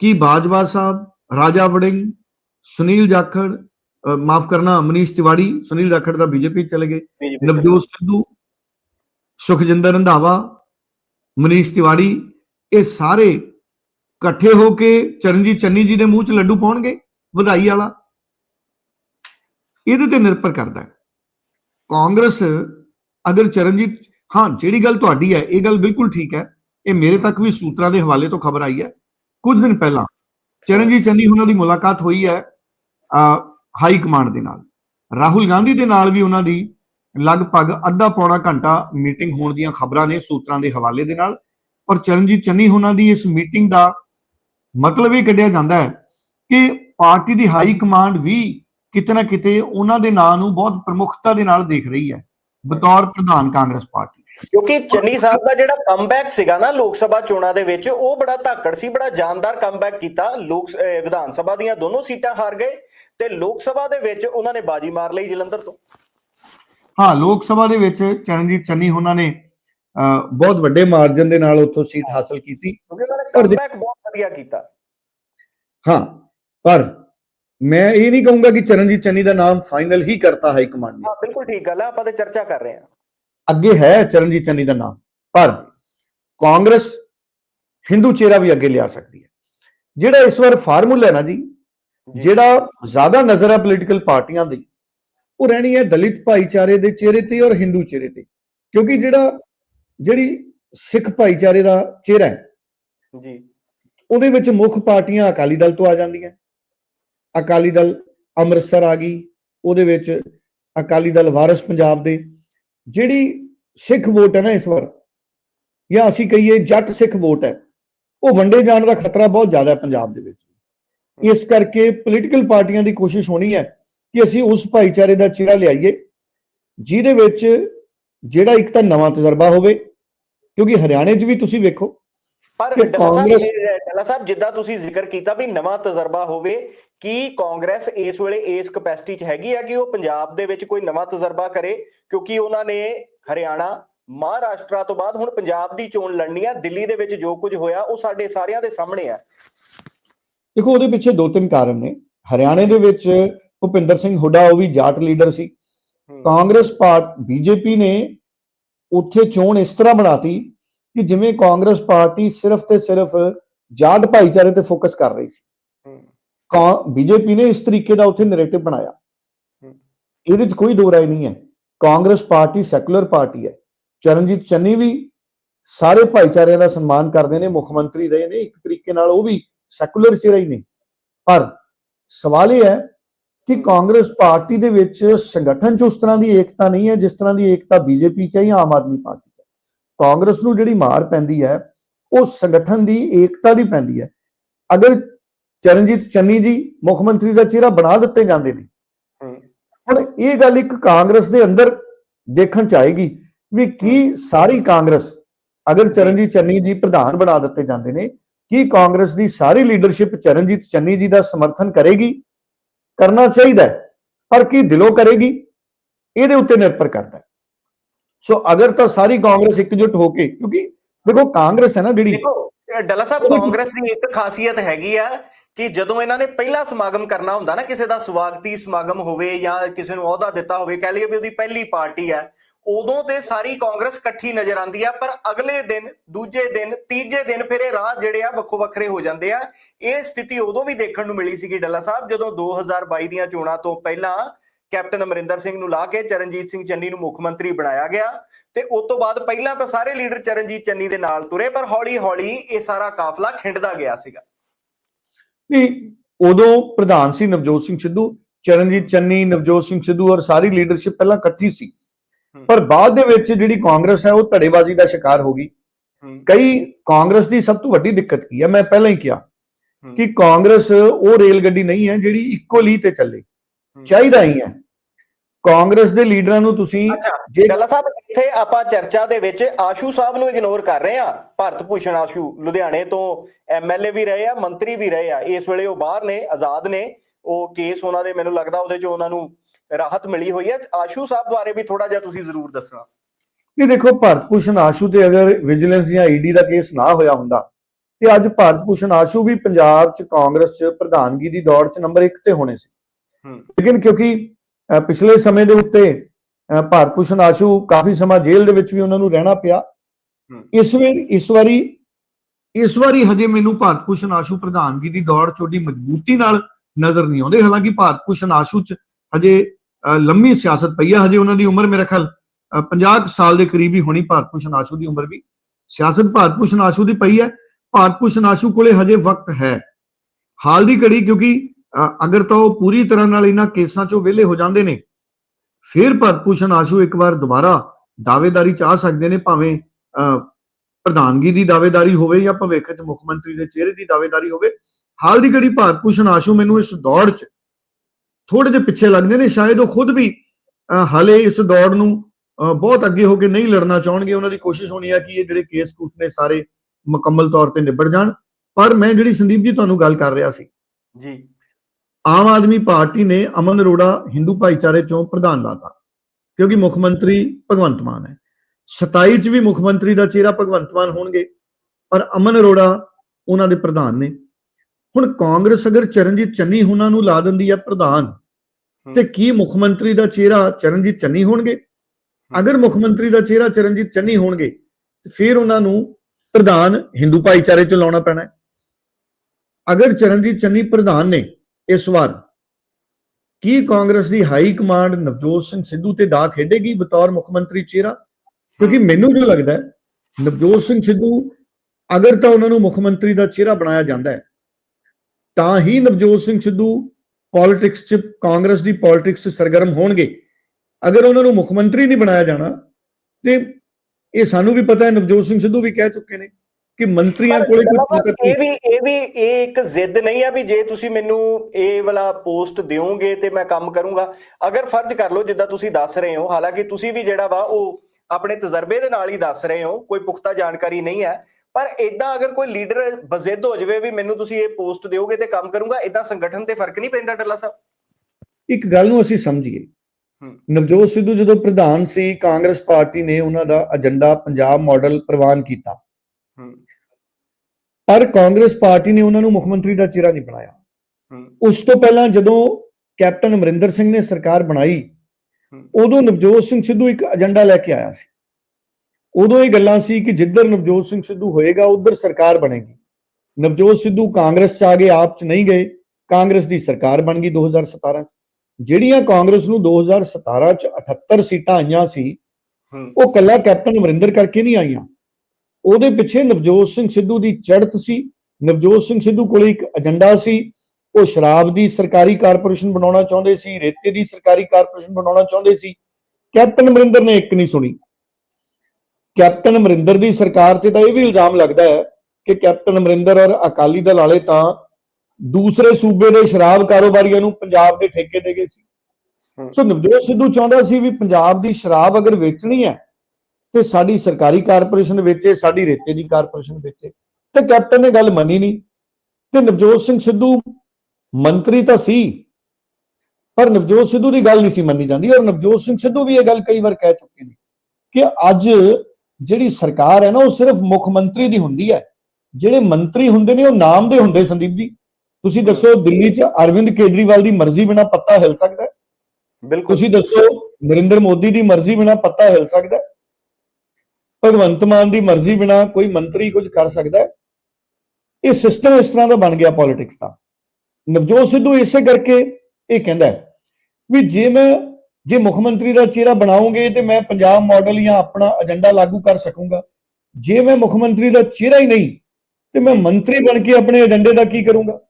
ਕੀ ਬਾਜਵਾ ਸਾਹਿਬ ਰਾਜਾ ਵੜਿੰਗ ਸੁਨੀਲ ਜਾਖੜ ਮਾਫ ਕਰਨਾ ਮਨੀਸ਼ ਤਿਵਾੜੀ ਸੁਨੀਲ ਜਾਖੜ ਦਾ ਬੀਜੇਪੀ ਚਲੇ ਗਏ। ਨਵਜੋਤ ਸਿੱਧੂ ਸੁਖਜਿੰਦਰ ਰੰਧਾਵਾ ਮਨੀਸ਼ ਤਿਵਾੜੀ ਇਹ ਸਾਰੇ ਇਕੱਠੇ ਹੋ ਕੇ ਚਰਨਜੀਤ ਚੰਨੀ ਜੀ ਦੇ ਮੂੰਹ 'ਚ ਲੱਡੂ ਪਾਉਣਗੇ ਵਧਾਈ ਵਾਲਾ। ਇਹਦੇ ਤੇ ਨਿਰਭਰ ਕਰਦਾ ਹੈ। ਕਾਂਗਰਸ ਅਗਰ ਚਰਨਜੀਤ ਹਾਂ ਜਿਹੜੀ ਗੱਲ ਤੁਹਾਡੀ ਹੈ ਇਹ ਗੱਲ ਬਿਲਕੁਲ ਠੀਕ ਹੈ। ਇਹ ਮੇਰੇ ਤੱਕ ਵੀ ਸੂਤਰਾਂ ਦੇ ਹਵਾਲੇ ਤੋਂ ਖਬਰ ਆਈ ਹੈ। ਕੁਝ ਦਿਨ ਪਹਿਲਾਂ ਚਰਨਜੀਤ ਚੰਨੀ ਉਹਨਾਂ ਦੀ ਮੁਲਾਕਾਤ ਹੋਈ ਹੈ ਹਾਈ ਕਮਾਂਡ ਦੇ ਨਾਲ। ਰਾਹੁਲ ਗਾਂਧੀ ਦੇ ਨਾਲ ਵੀ ਉਹਨਾਂ ਦੀ ਲਗਭਗ ਅੱਧਾ ਪੌਣਾ ਘੰਟਾ ਮੀਟਿੰਗ ਹੋਣ ਦੀਆਂ ਖਬਰਾਂ ਨੇ ਸੂਤਰਾਂ ਦੇ ਹਵਾਲੇ ਦੇ ਨਾਲ। ਔਰ ਚਰਨਜੀਤ ਚੰਨੀ ਉਹਨਾਂ ਦੀ ਇਸ ਮੀਟਿੰਗ ਦਾ ਮਤਲਬ ਇਹ ਕੱਢਿਆ ਜਾਂਦਾ ਹੈ ਕਿ ਪਾਰਟੀ ਦੀ ਹਾਈ ਕਮਾਂਡ ਵੀ ਕਿਤੇ ਨਾ ਕਿਤੇ ਉਹਨਾਂ ਦੇ ਨਾਂ ਨੂੰ ਬਹੁਤ ਪ੍ਰਮੁੱਖਤਾ ਦੇ ਨਾਲ ਦੇਖ ਰਹੀ ਹੈ। ਬਤੌਰ ਪ੍ਰਧਾਨ ਕਾਂਗਰਸ ਪਾਰਟੀ। ਕਿਉਂਕਿ ਚੰਨੀ ਸਾਹਿਬ ਦਾ ਜਿਹੜਾ ਕਮਬੈਕ ਸੀਗਾ ਨਾ ਲੋਕ ਸਭਾ ਚੋਣਾਂ ਦੇ ਵਿੱਚ ਉਹ ਬੜਾ ਧਾਕੜ ਸੀ ਬੜਾ ਜਾਨਦਾਰ ਕਮਬੈਕ ਕੀਤਾ। ਲੋਕ ਵਿਧਾਨ ਸਭਾ ਦੀਆਂ ਦੋਨੋਂ ਸੀਟਾਂ ਹਾਰ ਗਏ ਤੇ ਲੋਕ ਸਭਾ ਦੇ ਵਿੱਚ ਉਹਨਾਂ ਨੇ ਬਾਜੀ ਮਾਰ ਲਈ ਜਲੰਧਰ ਤੋਂ। ਹਾਂ ਲੋਕ ਸਭਾ ਦੇ ਵਿੱਚ ਚਰਨਜੀਤ ਚੰਨੀ ਉਹਨਾਂ ਨੇ ਬਹੁਤ ਵੱਡੇ ਮਾਰਜਨ ਦੇ ਨਾਲ ਉੱਥੋਂ ਸੀਟ ਹਾਸਲ ਕੀਤੀ। ਪਰ ਕਮਬੈਕ ਬਹੁਤ ਵਧੀਆ ਕੀਤਾ। ਹਾਂ ਪਰ ਮੈਂ ਇਹ ਨਹੀਂ ਕਹੂੰਗਾ ਕਿ ਚਰਨਜੀਤ ਚੰਨੀ ਦਾ ਨਾਮ ਫਾਈਨਲ ਹੀ ਕਰਤਾ ਹਾਈ ਕਮਾਂਡ ਨੇ। ਹਾਂ ਬਿਲਕੁਲ ਠੀਕ ਗੱਲ ਹੈ ਆਪਾਂ ਤੇ ਚਰਚਾ ਕਰ ਰਹੇ ਹਾਂ। ਅੱਗੇ ਹੈ ਚਰਨਜੀਤ ਚੰਨੀ ਦਾ ਨਾਮ ਪਰ ਕਾਂਗਰਸ ਹਿੰਦੂ ਚਿਹਰਾ ਵੀ ਅੱਗੇ ਲਿਆ ਸਕਦੀ ਹੈ। ਜਿਹੜਾ ਇਸ ਵਾਰ ਫਾਰਮੂਲਾ ਹੈ ਨਾ ਜੀ। ਜਿਹੜਾ ਜ਼ਿਆਦਾ ਨਜ਼ਰ ਹੈ ਪੋਲੀਟੀਕਲ ਪਾਰਟੀਆਂ ਦੀ ਉਹ ਰਹਿਣੀ ਹੈ ਦਲਿਤ ਭਾਈਚਾਰੇ ਦੇ ਚਿਹਰੇ ਤੇ ਔਰ ਹਿੰਦੂ ਚਿਹਰੇ ਤੇ। ਕਿਉਂਕਿ ਜਿਹੜਾ ਜਿਹੜੀ ਸਿੱਖ ਭਾਈਚਾਰੇ ਦਾ ਚਿਹਰਾ ਹੈ ਜੀ। ਉਹਦੇ ਵਿੱਚ ਮੁੱਖ ਪਾਰਟੀਆਂ ਅਕਾਲੀ ਦਲ ਤੋਂ ਆ ਜਾਂਦੀਆਂ। ਅਕਾਲੀ ਦਲ ਅੰਮ੍ਰਿਤਸਰ ਆ ਗਈ ਉਹਦੇ ਵਿੱਚ ਅਕਾਲੀ ਦਲ ਵਾਰਿਸ ਪੰਜਾਬ ਦੇ ਜਿਹੜੀ ਸਿੱਖ ਵੋਟ ਹੈ ਨਾ ਇਸ ਵਾਰ ਜਾਂ ਅਸੀਂ ਕਹੀਏ ਜੱਟ ਸਿੱਖ ਵੋਟ ਹੈ ਉਹ ਵੰਡੇ ਜਾਣ ਦਾ ਖਤਰਾ ਬਹੁਤ ਜ਼ਿਆਦਾ ਹੈ ਪੰਜਾਬ ਦੇ ਵਿੱਚ। ਇਸ ਕਰਕੇ ਪੋਲੀਟੀਕਲ ਪਾਰਟੀਆਂ ਦੀ ਕੋਸ਼ਿਸ਼ ਹੋਣੀ ਹੈ ਕਿ ਅਸੀਂ ਉਸ ਭਾਈਚਾਰੇ ਦਾ ਚਿਹਰਾ ਲਿਆਈਏ ਜਿਹਦੇ ਵਿੱਚ ਜਿਹੜਾ ਇੱਕ ਤਾਂ ਨਵਾਂ ਤਜਰਬਾ ਹੋਵੇ ਕਿਉਂਕਿ ਹਰਿਆਣੇ 'ਚ ਵੀ ਤੁਸੀਂ ਵੇਖੋ ਪਰ ਡੱਲਾ ਸਾਹਿਬ ਜਿੱਦਾਂ ਤੁਸੀਂ ਜ਼ਿਕਰ ਕੀਤਾ ਵੀ ਨਵਾਂ ਤਜਰਬਾ ਹੋਵੇ ਕੀ ਕਾਂਗਰਸ ਇਸ ਵੇਲੇ ਇਸ ਕਪੈਸਿਟੀ 'ਚ ਹੈਗੀ ਹੈ ਕਿ ਉਹ ਪੰਜਾਬ ਦੇ ਵਿੱਚ ਕੋਈ ਨਵਾਂ ਤਜਰਬਾ ਕਰੇ? ਕਿਉਂਕਿ ਉਹਨਾਂ ਨੇ ਹਰਿਆਣਾ ਮਹਾਰਾਸ਼ਟਰ ਤੋਂ ਬਾਅਦ ਹੁਣ ਪੰਜਾਬ ਦੀ ਚੋਣ ਲੜਨੀ ਆ ਦਿੱਲੀ ਦੇ ਵਿੱਚ ਜੋ ਕੁਝ ਹੋਇਆ ਉਹ ਸਾਡੇ ਸਾਰਿਆਂ ਦੇ ਸਾਹਮਣੇ ਆ। ਦੇਖੋ ਉਹਦੇ ਪਿੱਛੇ ਦੋ ਤਿੰਨ ਕਾਰਨ ਨੇ। ਹਰਿਆਣੇ ਦੇ ਵਿੱਚ ਭੁਪਿੰਦਰ ਸਿੰਘ ਹੁੱਡਾ ਉਹ ਵੀ ਜਾਟ ਲੀਡਰ ਸੀ। ਕਾਂਗਰਸ ਪਾਰਟ ਬੀਜੇਪੀ ਨੇ ਉੱਥੇ ਚੋਣ ਇਸ ਤਰ੍ਹਾਂ ਬਣਾਤੀ ਕਿ ਜਿਵੇਂ ਕਾਂਗਰਸ ਪਾਰਟੀ ਸਿਰਫ ਤੇ ਸਿਰਫ ਜਾਟ ਭਾਈਚਾਰੇ ਤੇ ਫੋਕਸ ਕਰ ਰਹੀ ਸੀ। ਬੀਜੇਪੀ ਨੇ ਇਸ ਤਰੀਕੇ ਦਾ ਉੱਥੇ ਨੈਰੇਟਿਵ ਬਣਾਇਆ। ਇਹਦੇ 'ਚ ਕੋਈ ਦੋ ਰਾਏ ਨਹੀਂ ਹੈ। ਕਾਂਗਰਸ ਪਾਰਟੀ ਸੈਕੂਲਰ ਪਾਰਟੀ ਹੈ। ਚਰਨਜੀਤ ਚੰਨੀ ਵੀ ਸਾਰੇ ਭਾਈਚਾਰਿਆਂ ਦਾ ਸਨਮਾਨ ਕਰਦੇ ਨੇ, ਮੁੱਖ ਮੰਤਰੀ ਰਹੇ ਨੇ, ਇੱਕ ਤਰੀਕੇ ਨਾਲ ਉਹ ਵੀ ਸੈਕੂਲਰ 'ਚ ਰਹੇ ਨੇ। ਪਰ ਸਵਾਲ ਇਹ ਹੈ ਕਿ ਕਾਂਗਰਸ ਪਾਰਟੀ ਦੇ ਵਿੱਚ ਸੰਗਠਨ 'ਚ ਉਸ ਤਰ੍ਹਾਂ ਦੀ ਏਕਤਾ ਨਹੀਂ ਹੈ, ਜਿਸ ਤਰ੍ਹਾਂ ਦੀ ਏਕਤਾ ਬੀਜੇਪੀ 'ਚ ਹੈ ਜਾਂ ਆਮ ਆਦਮੀ ਪਾਰਟੀ 'ਚ ਹੈ। ਕਾਂਗਰਸ ਨੂੰ ਜਿਹੜੀ ਮਾਰ ਪੈਂਦੀ ਹੈ, ਉਹ ਸੰਗਠਨ ਦੀ ਏਕਤਾ ਦੀ ਪੈਂਦੀ ਹੈ। ਅਗਰ ਚਰਨਜੀਤ ਚੰਨੀ ਜੀ ਮੁੱਖ ਮੰਤਰੀ ਦਾ ਚਿਹਰਾ ਬਣਾ ਦਿੱਤੇ ਜਾਂਦੇ ਨੇ। ਹੁਣ ਇਹ ਗੱਲ ਇੱਕ ਕਾਂਗਰਸ ਦੇ ਅੰਦਰ ਦੇਖਣ ਚ ਆਏਗੀ ਵੀ ਕੀ ਸਾਰੀ ਕਾਂਗਰਸ ਅਗਰ ਚਰਨਜੀਤ ਚੰਨੀ ਜੀ ਪ੍ਰਧਾਨ ਬਣਾ ਦਿੱਤੇ ਜਾਂਦੇ ਨੇ ਕੀ ਕਾਂਗਰਸ ਦੀ ਸਾਰੀ ਲੀਡਰਸ਼ਿਪ ਚਰਨਜੀਤ ਚੰਨੀ ਜੀ ਦਾ ਸਮਰਥਨ ਕਰੇਗੀ? ਕਰਨਾ ਚਾਹੀਦਾ ਪਰ ਕੀ ਦਿਲੋਂ ਕਰੇਗੀ? ਇਹਦੇ ਉੱਤੇ ਨਿਰਭਰ ਕਰਦਾ ਸੋ ਅਗਰ ਤਾਂ ਸਾਰੀ ਕਾਂਗਰਸ ਇਕਜੁੱਟ ਹੋ ਕੇ ਕਿਉਂਕਿ ਦੇਖੋ ਕਾਂਗਰਸ ਹੈ ਨਾ ਜਿਹੜੀ ਦੇਖੋ ਡੱਲਾ ਸਾਹਿਬ ਕਾਂਗਰਸ ਦੀ ਇੱਕ ਖਾਸੀਅਤ ਹੈਗੀ ਆ ਕਿ ਜਦੋਂ ਇਹਨਾਂ ਨੇ ਪਹਿਲਾ ਸਮਾਗਮ ਕਰਨਾ ਹੁੰਦਾ ਨਾ, ਕਿਸੇ ਦਾ ਸਵਾਗਤੀ ਸਮਾਗਮ ਹੋਵੇ ਜਾਂ ਕਿਸੇ ਨੂੰ ਅਹੁਦਾ ਦਿੱਤਾ ਹੋਵੇ, ਕਹਿ ਲਈਏ ਵੀ ਉਹਦੀ ਪਹਿਲੀ ਪਾਰਟੀ ਹੈ, ਉਦੋਂ ਤੇ ਸਾਰੀ ਕਾਂਗਰਸ ਇਕੱਠੀ ਨਜ਼ਰ ਆਉਂਦੀ ਆ, ਪਰ ਅਗਲੇ ਦਿਨ, ਦੂਜੇ ਦਿਨ, ਤੀਜੇ ਦਿਨ ਫਿਰ ਇਹ ਰਾਹ ਜਿਹੜੇ ਆ ਵੱਖੋ ਵੱਖਰੇ ਹੋ ਜਾਂਦੇ ਆ। ਇਹ ਸਥਿਤੀ ਉਦੋਂ ਵੀ ਦੇਖਣ ਨੂੰ ਮਿਲੀ ਸੀਗੀ ਡੱਲਾ ਸਾਹਿਬ, ਜਦੋਂ 2022 ਦੀਆਂ ਚੋਣਾਂ ਤੋਂ ਪਹਿਲਾਂ ਕੈਪਟਨ ਅਮਰਿੰਦਰ ਸਿੰਘ ਨੂੰ ਲਾ ਕੇ ਚਰਨਜੀਤ ਸਿੰਘ ਚੰਨੀ ਨੂੰ ਮੁੱਖ ਮੰਤਰੀ ਬਣਾਇਆ ਗਿਆ, ਤੇ ਉਸ ਤੋਂ ਬਾਅਦ ਪਹਿਲਾਂ ਤਾਂ ਸਾਰੇ ਲੀਡਰ ਚਰਨਜੀਤ ਚੰਨੀ ਦੇ ਨਾਲ ਤੁਰੇ, ਪਰ ਹੌਲੀ ਹੌਲੀ ਇਹ ਸਾਰਾ ਕਾਫਲਾ ਖਿੰਡਦਾ ਗਿਆ ਸੀਗਾ। ਨਹੀਂ ਉਦੋਂ ਪ੍ਰਧਾਨ ਸੀ ਨਵਜੋਤ ਸਿੰਘ ਸਿੱਧੂ ਚਰਨਜੀਤ ਚੰਨੀ ਨਵਜੋਤ ਸਿੰਘ ਸਿੱਧੂ ਔਰ ਸਾਰੀ ਲੀਡਰਸ਼ਿਪ ਪਹਿਲਾਂ ਇਕੱਠੀ ਸੀ। ਪਰ ਬਾਅਦ ਦੇ ਵਿੱਚ ਜਿਹੜੀ ਕਾਂਗਰਸ ਹੈ ਉਹ ਧੜੇਬਾਜ਼ੀ ਦਾ ਸ਼ਿਕਾਰ ਹੋ ਗਈ। ਕਈ ਕਾਂਗਰਸ ਦੀ ਸਭ ਤੋਂ ਵੱਡੀ ਦਿੱਕਤ ਕੀ ਹੈ? ਮੈਂ ਪਹਿਲਾਂ ਹੀ ਕਿਹਾ ਕਿ ਕਾਂਗਰਸ ਉਹ ਰੇਲ ਗੱਡੀ ਨਹੀਂ ਹੈ ਜਿਹੜੀ ਇੱਕੋ ਲੀ ਤੇ ਚੱਲੇ। ਚਾਹੀਦਾ ਹੀ ਹੈ। ਕਾਂਗਰਸ ਦੇ ਲੀਡਰਾਂ ਨੂੰ ਤੁਸੀਂ ਜੇ ਡੱਲਾ ਸਾਹਿਬ ਇੱਥੇ ਆਪਾਂ ਚਰਚਾ ਦੇ ਵਿੱਚ ਆਸ਼ੂ ਸਾਹਿਬ ਨੂੰ ਇਗਨੋਰ ਕਰ ਰਹੇ ਆ ਭਾਰਤ ਭੂਸ਼ਣ ਆਸ਼ੂ ਲੁਧਿਆਣੇ ਤੋਂ ਐਮਐਲਏ ਵੀ ਰਹੇ ਆ ਮੰਤਰੀ ਵੀ ਰਹੇ ਆ। ਇਸ ਵੇਲੇ ਉਹ ਬਾਹਰ ਨੇ ਆਜ਼ਾਦ ਨੇ। ਉਹ ਕੇਸ ਉਹਨਾਂ ਦੇ ਮੈਨੂੰ ਲੱਗਦਾ ਉਹਦੇ ਚ ਉਹਨਾਂ ਨੂੰ ਰਾਹਤ ਮਿਲੀ ਹੋਈ ਹੈ। ਆਸ਼ੂ ਸਾਹਿਬ ਬਾਰੇ ਵੀ ਥੋੜਾ ਜਿਹਾ ਤੁਸੀਂ ਜ਼ਰੂਰ ਦੱਸਣਾ। ਨਹੀਂ ਦੇਖੋ ਭਾਰਤ ਭੂਸ਼ਣ ਆਸ਼ੂ ਤੇ ਅਗਰ ਵਿਜੀਲੈਂਸ ਜਾਂ ਈਡੀ ਦਾ ਕੇਸ ਨਾ ਹੋਇਆ ਹੁੰਦਾ ਤੇ ਅੱਜ ਭਾਰਤ ਭੂਸ਼ਣ ਆਸ਼ੂ ਵੀ ਪੰਜਾਬ 'ਚ ਕਾਂਗਰਸ 'ਚ ਪ੍ਰਧਾਨਗੀ ਦੀ ਦੌੜ 'ਚ ਨੰਬਰ 1 ਤੇ ਹੋਣੇ ਸੀ। ਲੇਕਿਨ ਕਿਉਂਕਿ ਪਿਛਲੇ ਸਮੇਂ ਦੇ ਉੱਤੇ ਭਾਰਤ ਭੂਸ਼ਣ ਆਸ਼ੂ ਕਾਫੀ ਸਮਾਂ ਜੇਲ੍ਹ ਦੇ ਵਿੱਚ ਵੀ ਉਹਨਾਂ ਨੂੰ ਰਹਿਣਾ ਪਿਆ। ਇਸ ਵੇਰ ਇਸ ਵਾਰੀ ਇਸ ਵਾਰੀ ਹਜੇ ਮੈਨੂੰ ਭਾਰਤ ਭੂਸ਼ਣ ਆਸ਼ੂ ਪ੍ਰਧਾਨਗੀ ਦੀ ਦੌੜ 'ਚ ਉਹਦੀ ਮਜ਼ਬੂਤੀ ਨਾਲ ਨਜ਼ਰ ਨਹੀਂ ਆਉਂਦੇ। ਹਾਲਾਂਕਿ ਭਾਰਤ ਭੂਸ਼ਣ ਆਸ਼ੂ 'ਚ ਹਜੇ ਲੰਮੀ ਸਿਆਸਤ ਪਈ ਹੈ ਹਜੇ ਉਹਨਾਂ ਦੀ ਉਮਰ ਮੇਰੇ ਖਿਆਲ ਅ, 50 ਕੁ ਸਾਲ ਦੇ ਕਰੀਬ ਹੀ ਹੋਣੀ ਭਾਰਤ ਭੂਸ਼ਣ ਆਸ਼ੂ ਦੀ ਉਮਰ ਵੀ। ਸਿਆਸਤ ਭਾਰਤ ਭੂਸ਼ਣ ਆਸ਼ੂ ਦੀ ਪਈ ਹੈ। ਭਾਰਤ ਭੂਸ਼ਣ ਆਸ਼ੂ ਕੋਲੇ ਹਜੇ ਵਕਤ ਹੈ। ਹਾਲ ਦੀ ਘੜੀ ਕਿਉਂਕਿ ਅਗਰ ਤਾਂ ਉਹ ਪੂਰੀ ਤਰ੍ਹਾਂ ਨਾਲ ਇਹਨਾਂ ਕੇਸਾਂ ਚੋਂ ਵਿਹਲੇ ਹੋ ਜਾਂਦੇ ਨੇ ਫਿਰ ਭਾਰਤ ਭੂਸ਼ਣ ਆਸ਼ੂ ਇੱਕ ਵਾਰ ਦੁਬਾਰਾ ਦਾਅਵੇਦਾਰੀ ਚ ਆ ਸਕਦੇ ਨੇ ਭਾਵੇਂ ਅ, ਪ੍ਰਧਾਨਗੀ ਦੀ ਦਾਅਵੇਦਾਰੀ ਹੋਵੇ ਜਾਂ ਭਵਿੱਖ ਚ ਮੁੱਖ ਮੰਤਰੀ ਦੇ ਚਿਹਰੇ ਦੀ ਦਾਅਵੇਦਾਰੀ ਹੋਵੇ ਹਾਲ ਦੀ ਘੜੀ ਭਾਰਤ ਭੂਸ਼ਣ ਆਸ਼ੂ ਮੈਨੂੰ ਇਸ ਦੌੜ ਚ ਥੋੜੇ ਜਿਹੇ ਪਿੱਛੇ ਲੱਗਦੇ ਨੇ ਸ਼ਾਇਦ ਉਹ ਖੁਦ ਵੀ ਅ, ਹਾਲੇ ਇਸ ਦੌੜ ਨੂੰ ਅ, ਬਹੁਤ ਅੱਗੇ ਹੋ ਕੇ ਨਹੀਂ ਲੜਨਾ ਚਾਹਣਗੇ ਉਹਨਾਂ ਦੀ ਕੋਸ਼ਿਸ਼ ਹੋਣੀ ਹੈ ਕਿ ਇਹ ਜਿਹੜੇ ਕੇਸ ਕੂਸ ਨੇ ਸਾਰੇ ਮੁਕੰਮਲ ਤੌਰ ਤੇ ਨਿਬੜ ਜਾਣ ਪਰ ਮੈਂ ਜਿਹੜੀ ਸੰਦੀਪ ਜੀ ਤੁਹਾਨੂੰ ਗੱਲ ਕਰ ਰਿਹਾ ਸੀ ਜੀ। ਆਮ ਆਦਮੀ ਪਾਰਟੀ ਨੇ ਅਮਨ ਅਰੋੜਾ ਹਿੰਦੂ ਭਾਈਚਾਰੇ ਚੋਂ ਪ੍ਰਧਾਨ ਲਾਤਾ ਕਿਉਂਕਿ ਮੁੱਖ ਮੰਤਰੀ ਭਗਵੰਤ ਮਾਨ ਹੈ। 27 ਚ ਵੀ ਮੁੱਖ ਮੰਤਰੀ ਦਾ ਚਿਹਰਾ ਭਗਵੰਤ ਮਾਨ ਹੋਣਗੇ ਔਰ ਅਮਨ ਅਰੋੜਾ ਉਹਨਾਂ ਦੇ ਪ੍ਰਧਾਨ ਨੇ। ਹੁਣ ਕਾਂਗਰਸ ਅਗਰ ਚਰਨਜੀਤ ਚੰਨੀ ਉਹਨਾਂ ਨੂੰ ਲਾ ਦਿੰਦੀ ਹੈ ਪ੍ਰਧਾਨ ਤੇ ਕੀ ਮੁੱਖ ਮੰਤਰੀ ਦਾ ਚਿਹਰਾ ਚਰਨਜੀਤ ਚੰਨੀ ਹੋਣਗੇ? ਅਗਰ ਮੁੱਖ ਮੰਤਰੀ ਦਾ ਚਿਹਰਾ ਚਰਨਜੀਤ ਚੰਨੀ ਹੋਣਗੇ ਤੇ ਫਿਰ ਉਹਨਾਂ ਨੂੰ ਪ੍ਰਧਾਨ ਹਿੰਦੂ ਭਾਈਚਾਰੇ ਚ ਲਾਉਣਾ ਪੈਣਾ ਹੈ। ਅਗਰ ਚਰਨਜੀਤ ਚੰਨੀ ਪ੍ਰਧਾਨ ਨੇ ਇਸ ਵਾਰ ਕੀ ਕਾਂਗਰਸ ਦੀ ਹਾਈ ਕਮਾਂਡ ਨਵਜੋਤ ਸਿੰਘ ਸਿੱਧੂ ਤੇ ਦਾ ਖੇਡੇਗੀ ਬਤੌਰ ਮੁੱਖ ਮੰਤਰੀ ਚਿਹਰਾ? ਕਿਉਂਕਿ ਮੈਨੂੰ ਜੋ ਲੱਗਦਾ ਹੈ, ਨਵਜੋਤ ਸਿੰਘ ਸਿੱਧੂ ਅਗਰ ਤਾਂ ਉਹਨਾਂ ਨੂੰ ਮੁੱਖ ਮੰਤਰੀ ਦਾ ਚਿਹਰਾ ਬਣਾਇਆ ਜਾਂਦਾ ਹੈ, ਤਾਂ ਹੀ ਨਵਜੋਤ ਸਿੰਘ ਸਿੱਧੂ ਪੋਲਿਟਿਕਸ 'ਚ, ਕਾਂਗਰਸ ਦੀ ਪੋਲਿਟਿਕਸ 'ਚ ਸਰਗਰਮ ਹੋਣਗੇ। ਅਗਰ ਉਹਨਾਂ ਨੂੰ ਮੁੱਖ ਮੰਤਰੀ ਨਹੀਂ ਬਣਾਇਆ ਜਾਣਾ, ਤੇ ਇਹ ਸਾਨੂੰ ਵੀ ਪਤਾ ਹੈ, ਨਵਜੋਤ ਸਿੰਘ ਸਿੱਧੂ ਵੀ ਕਹਿ ਚੁੱਕੇ ਨੇ। ਕਿ ਮੰਤਰੀਆਂ ਕੋਲੇ ਕੋਈ ਤਾਕਤ ਇਹ ਵੀ ਇਹ ਵੀ ਇਹ ਇੱਕ ਜ਼ਿੱਦ ਨਹੀਂ ਆ ਵੀ ਜੇ ਤੁਸੀਂ ਮੈਨੂੰ ਇਹ ਵਾਲਾ ਪੋਸਟ ਦਿਓਗੇ ਤੇ ਮੈਂ ਕੰਮ ਕਰੂੰਗਾ। ਅਗਰ ਫਰਜ਼ ਕਰ ਲਓ ਜਿੱਦਾਂ ਤੁਸੀਂ ਦੱਸ ਰਹੇ ਹੋ ਹਾਲਾਂਕਿ ਤੁਸੀਂ ਵੀ ਜਿਹੜਾ ਵਾ ਉਹ ਆਪਣੇ ਤਜਰਬੇ ਦੇ ਨਾਲ ਹੀ ਦੱਸ ਰਹੇ ਹੋ ਕੋਈ ਪੁਖਤਾ ਜਾਣਕਾਰੀ ਨਹੀਂ ਹੈ। ਪਰ ਇਦਾਂ ਅਗਰ ਕੋਈ ਲੀਡਰ ਬਜ਼ਿੱਦ ਹੋ ਜਾਵੇ ਵੀ ਮੈਨੂੰ ਤੁਸੀਂ ਇਹ ਪੋਸਟ ਦਿਓਗੇ ਤੇ ਕੰਮ ਕਰੂੰਗਾ ਇਦਾਂ ਸੰਗਠਨ ਤੇ ਫ਼ਰਕ ਨਹੀਂ ਪੈਂਦਾ ਡੱਲਾ ਸਾਹਿਬ? ਇੱਕ ਗੱਲ ਨੂੰ ਅਸੀਂ ਸਮਝੀਏ। ਨਵਜੋਤ ਸਿੱਧੂ ਜਦੋਂ ਪ੍ਰਧਾਨ ਸੀ ਕਾਂਗਰਸ ਪਾਰਟੀ ਨੇ ਉਹਨਾਂ ਦਾ ਏਜੰਡਾ ਪੰਜਾਬ ਮਾਡਲ ਪ੍ਰਵਾਨ ਕੀਤਾ। ਪਰ ਕਾਂਗਰਸ ਪਾਰਟੀ ਨੇ ਉਹਨਾਂ ਨੂੰ ਮੁੱਖ ਮੰਤਰੀ ਦਾ ਚਿਹਰਾ ਨਹੀਂ ਬਣਾਇਆ। ਉਸ ਤੋਂ ਪਹਿਲਾਂ ਜਦੋਂ ਕੈਪਟਨ ਅਮਰਿੰਦਰ ਸਿੰਘ ਨੇ ਸਰਕਾਰ ਬਣਾਈ। ਉਦੋਂ ਨਵਜੋਤ ਸਿੰਘ ਸਿੱਧੂ ਇੱਕ ਏਜੰਡਾ ਲੈ ਕੇ ਆਇਆ ਸੀ। ਉਦੋਂ ਇਹ ਗੱਲਾਂ ਸੀ ਕਿ ਜਿੱਧਰ ਨਵਜੋਤ ਸਿੰਘ ਸਿੱਧੂ ਹੋਏਗਾ ਉਧਰ ਸਰਕਾਰ ਬਣੇਗੀ। ਨਵਜੋਤ ਸਿੱਧੂ ਕਾਂਗਰਸ ਚ ਆ ਗਏ ਆਪ ਚ ਨਹੀਂ ਗਏ। ਕਾਂਗਰਸ ਦੀ ਸਰਕਾਰ ਬਣ ਗਈ 2017 ਚ। ਜਿਹੜੀਆਂ ਕਾਂਗਰਸ ਨੂੰ 2017 ਚ 78 ਸੀਟਾਂ ਆਈਆਂ ਸੀ ਉਹ ਕੱਲਾ ਕੈਪਟਨ ਅਮਰਿੰਦਰ ਕਰਕੇ ਨਹੀਂ ਆਈਆਂ। ਉਹਦੇ ਪਿੱਛੇ ਨਵਜੋਤ ਸਿੰਘ ਸਿੱਧੂ ਦੀ ਚੜ੍ਹਤ ਸੀ। ਨਵਜੋਤ ਸਿੰਘ ਸਿੱਧੂ ਕੋਲ ਇੱਕ ਏਜੰਡਾ ਸੀ। ਉਹ ਸ਼ਰਾਬ ਦੀ ਸਰਕਾਰੀ ਕਾਰਪੋਰੇਸ਼ਨ ਬਣਾਉਣਾ ਚਾਹੁੰਦੇ ਸੀ ਰੇਤੇ ਦੀ ਸਰਕਾਰੀ ਕਾਰਪੋਰੇਸ਼ਨ ਬਣਾਉਣਾ ਚਾਹੁੰਦੇ ਸੀ। ਕੈਪਟਨ ਅਮਰਿੰਦਰ ਨੇ ਇੱਕ ਨਹੀਂ ਸੁਣੀ। ਕੈਪਟਨ ਅਮਰਿੰਦਰ ਦੀ ਸਰਕਾਰ ਤੇ ਤਾਂ ਇਹ ਵੀ ਇਲਜ਼ਾਮ ਲੱਗਦਾ ਹੈ ਕਿ ਕੈਪਟਨ ਅਮਰਿੰਦਰ ਔਰ ਅਕਾਲੀ ਦਲ ਵਾਲੇ ਤਾਂ ਦੂਸਰੇ ਸੂਬੇ ਦੇ ਸ਼ਰਾਬ ਕਾਰੋਬਾਰੀਆਂ ਨੂੰ ਪੰਜਾਬ ਦੇ ਠੇਕੇ ਦੇ ਗਏ ਸੀ। ਸੋ ਨਵਜੋਤ ਸਿੱਧੂ ਚਾਹੁੰਦਾ ਸੀ ਵੀ ਪੰਜਾਬ ਦੀ ਸ਼ਰਾਬ ਅਗਰ ਵੇਚਣੀ ਹੈ ਤੇ ਸਾਡੀ ਸਰਕਾਰੀ ਕਾਰਪੋਰੇਸ਼ਨ ਵੇਚੇ ਸਾਡੀ ਰੇਤੇ ਦੀ ਕਾਰਪੋਰੇਸ਼ਨ ਵੇਚੇ। ਤੇ ਕੈਪਟਨ ਨੇ ਗੱਲ ਮੰਨੀ ਨਹੀਂ। ਤੇ ਨਵਜੋਤ ਸਿੰਘ ਸਿੱਧੂ ਮੰਤਰੀ ਤਾਂ ਸੀ ਪਰ ਨਵਜੋਤ ਸਿੱਧੂ ਦੀ ਗੱਲ ਨਹੀਂ ਸੀ ਮੰਨੀ ਜਾਂਦੀ। ਔਰ ਨਵਜੋਤ ਸਿੰਘ ਸਿੱਧੂ ਵੀ ਇਹ ਗੱਲ ਕਈ ਵਾਰ ਕਹਿ ਚੁੱਕੇ ਨੇ ਕਿ ਅੱਜ ਜਿਹੜੀ ਸਰਕਾਰ ਹੈ ਨਾ ਉਹ ਸਿਰਫ ਮੁੱਖ ਮੰਤਰੀ ਦੀ ਹੁੰਦੀ ਹੈ। ਜਿਹੜੇ ਮੰਤਰੀ ਹੁੰਦੇ ਨੇ ਉਹ ਨਾਮ ਦੇ ਹੁੰਦੇ ਸੰਦੀਪ ਜੀ। ਤੁਸੀਂ ਦੱਸੋ ਦਿੱਲੀ 'ਚ ਅਰਵਿੰਦ ਕੇਜਰੀਵਾਲ ਦੀ ਮਰਜ਼ੀ ਬਿਨਾ ਪੱਤਾ ਹਿਲ ਸਕਦਾ ਹੈ? ਬਿਲਕੁਲ। ਤੁਸੀਂ ਦੱਸੋ ਨਰਿੰਦਰ ਮੋਦੀ ਦੀ ਮਰਜ਼ੀ ਬਿਨਾ ਪੱਤਾ ਹਿਲ ਸਕਦਾ ਹੈ? ਭਗਵੰਤ ਮਾਨ ਦੀ ਮਰਜ਼ੀ ਬਿਨਾ ਕੋਈ ਮੰਤਰੀ ਕੁਝ ਕਰ ਸਕਦਾ? ਇਹ ਸਿਸਟਮ ਇਸ ਤਰ੍ਹਾਂ ਦਾ ਬਣ ਗਿਆ ਪੋਲਿਟਿਕਸ ਦਾ। ਨਵਜੋਤ ਸਿੱਧੂ ਇਸੇ ਕਰਕੇ ਇਹ ਕਹਿੰਦਾ ਵੀ ਜੇ ਮੈਂ ਜੇ ਮੁੱਖ ਮੰਤਰੀ ਦਾ ਚਿਹਰਾ ਬਣਾਉਂਗੇ ਤੇ ਮੈਂ ਪੰਜਾਬ ਮਾਡਲ ਜਾਂ ਆਪਣਾ ਏਜੰਡਾ ਲਾਗੂ ਕਰ ਸਕੂੰਗਾ। ਜੇ ਮੈਂ ਮੁੱਖ ਮੰਤਰੀ ਦਾ ਚਿਹਰਾ ਹੀ ਨਹੀਂ ਤੇ ਮੈਂ ਮੰਤਰੀ ਬਣ ਕੇ ਆਪਣੇ ਏਜੰਡੇ ਦਾ ਕੀ ਕਰੂੰਗਾ?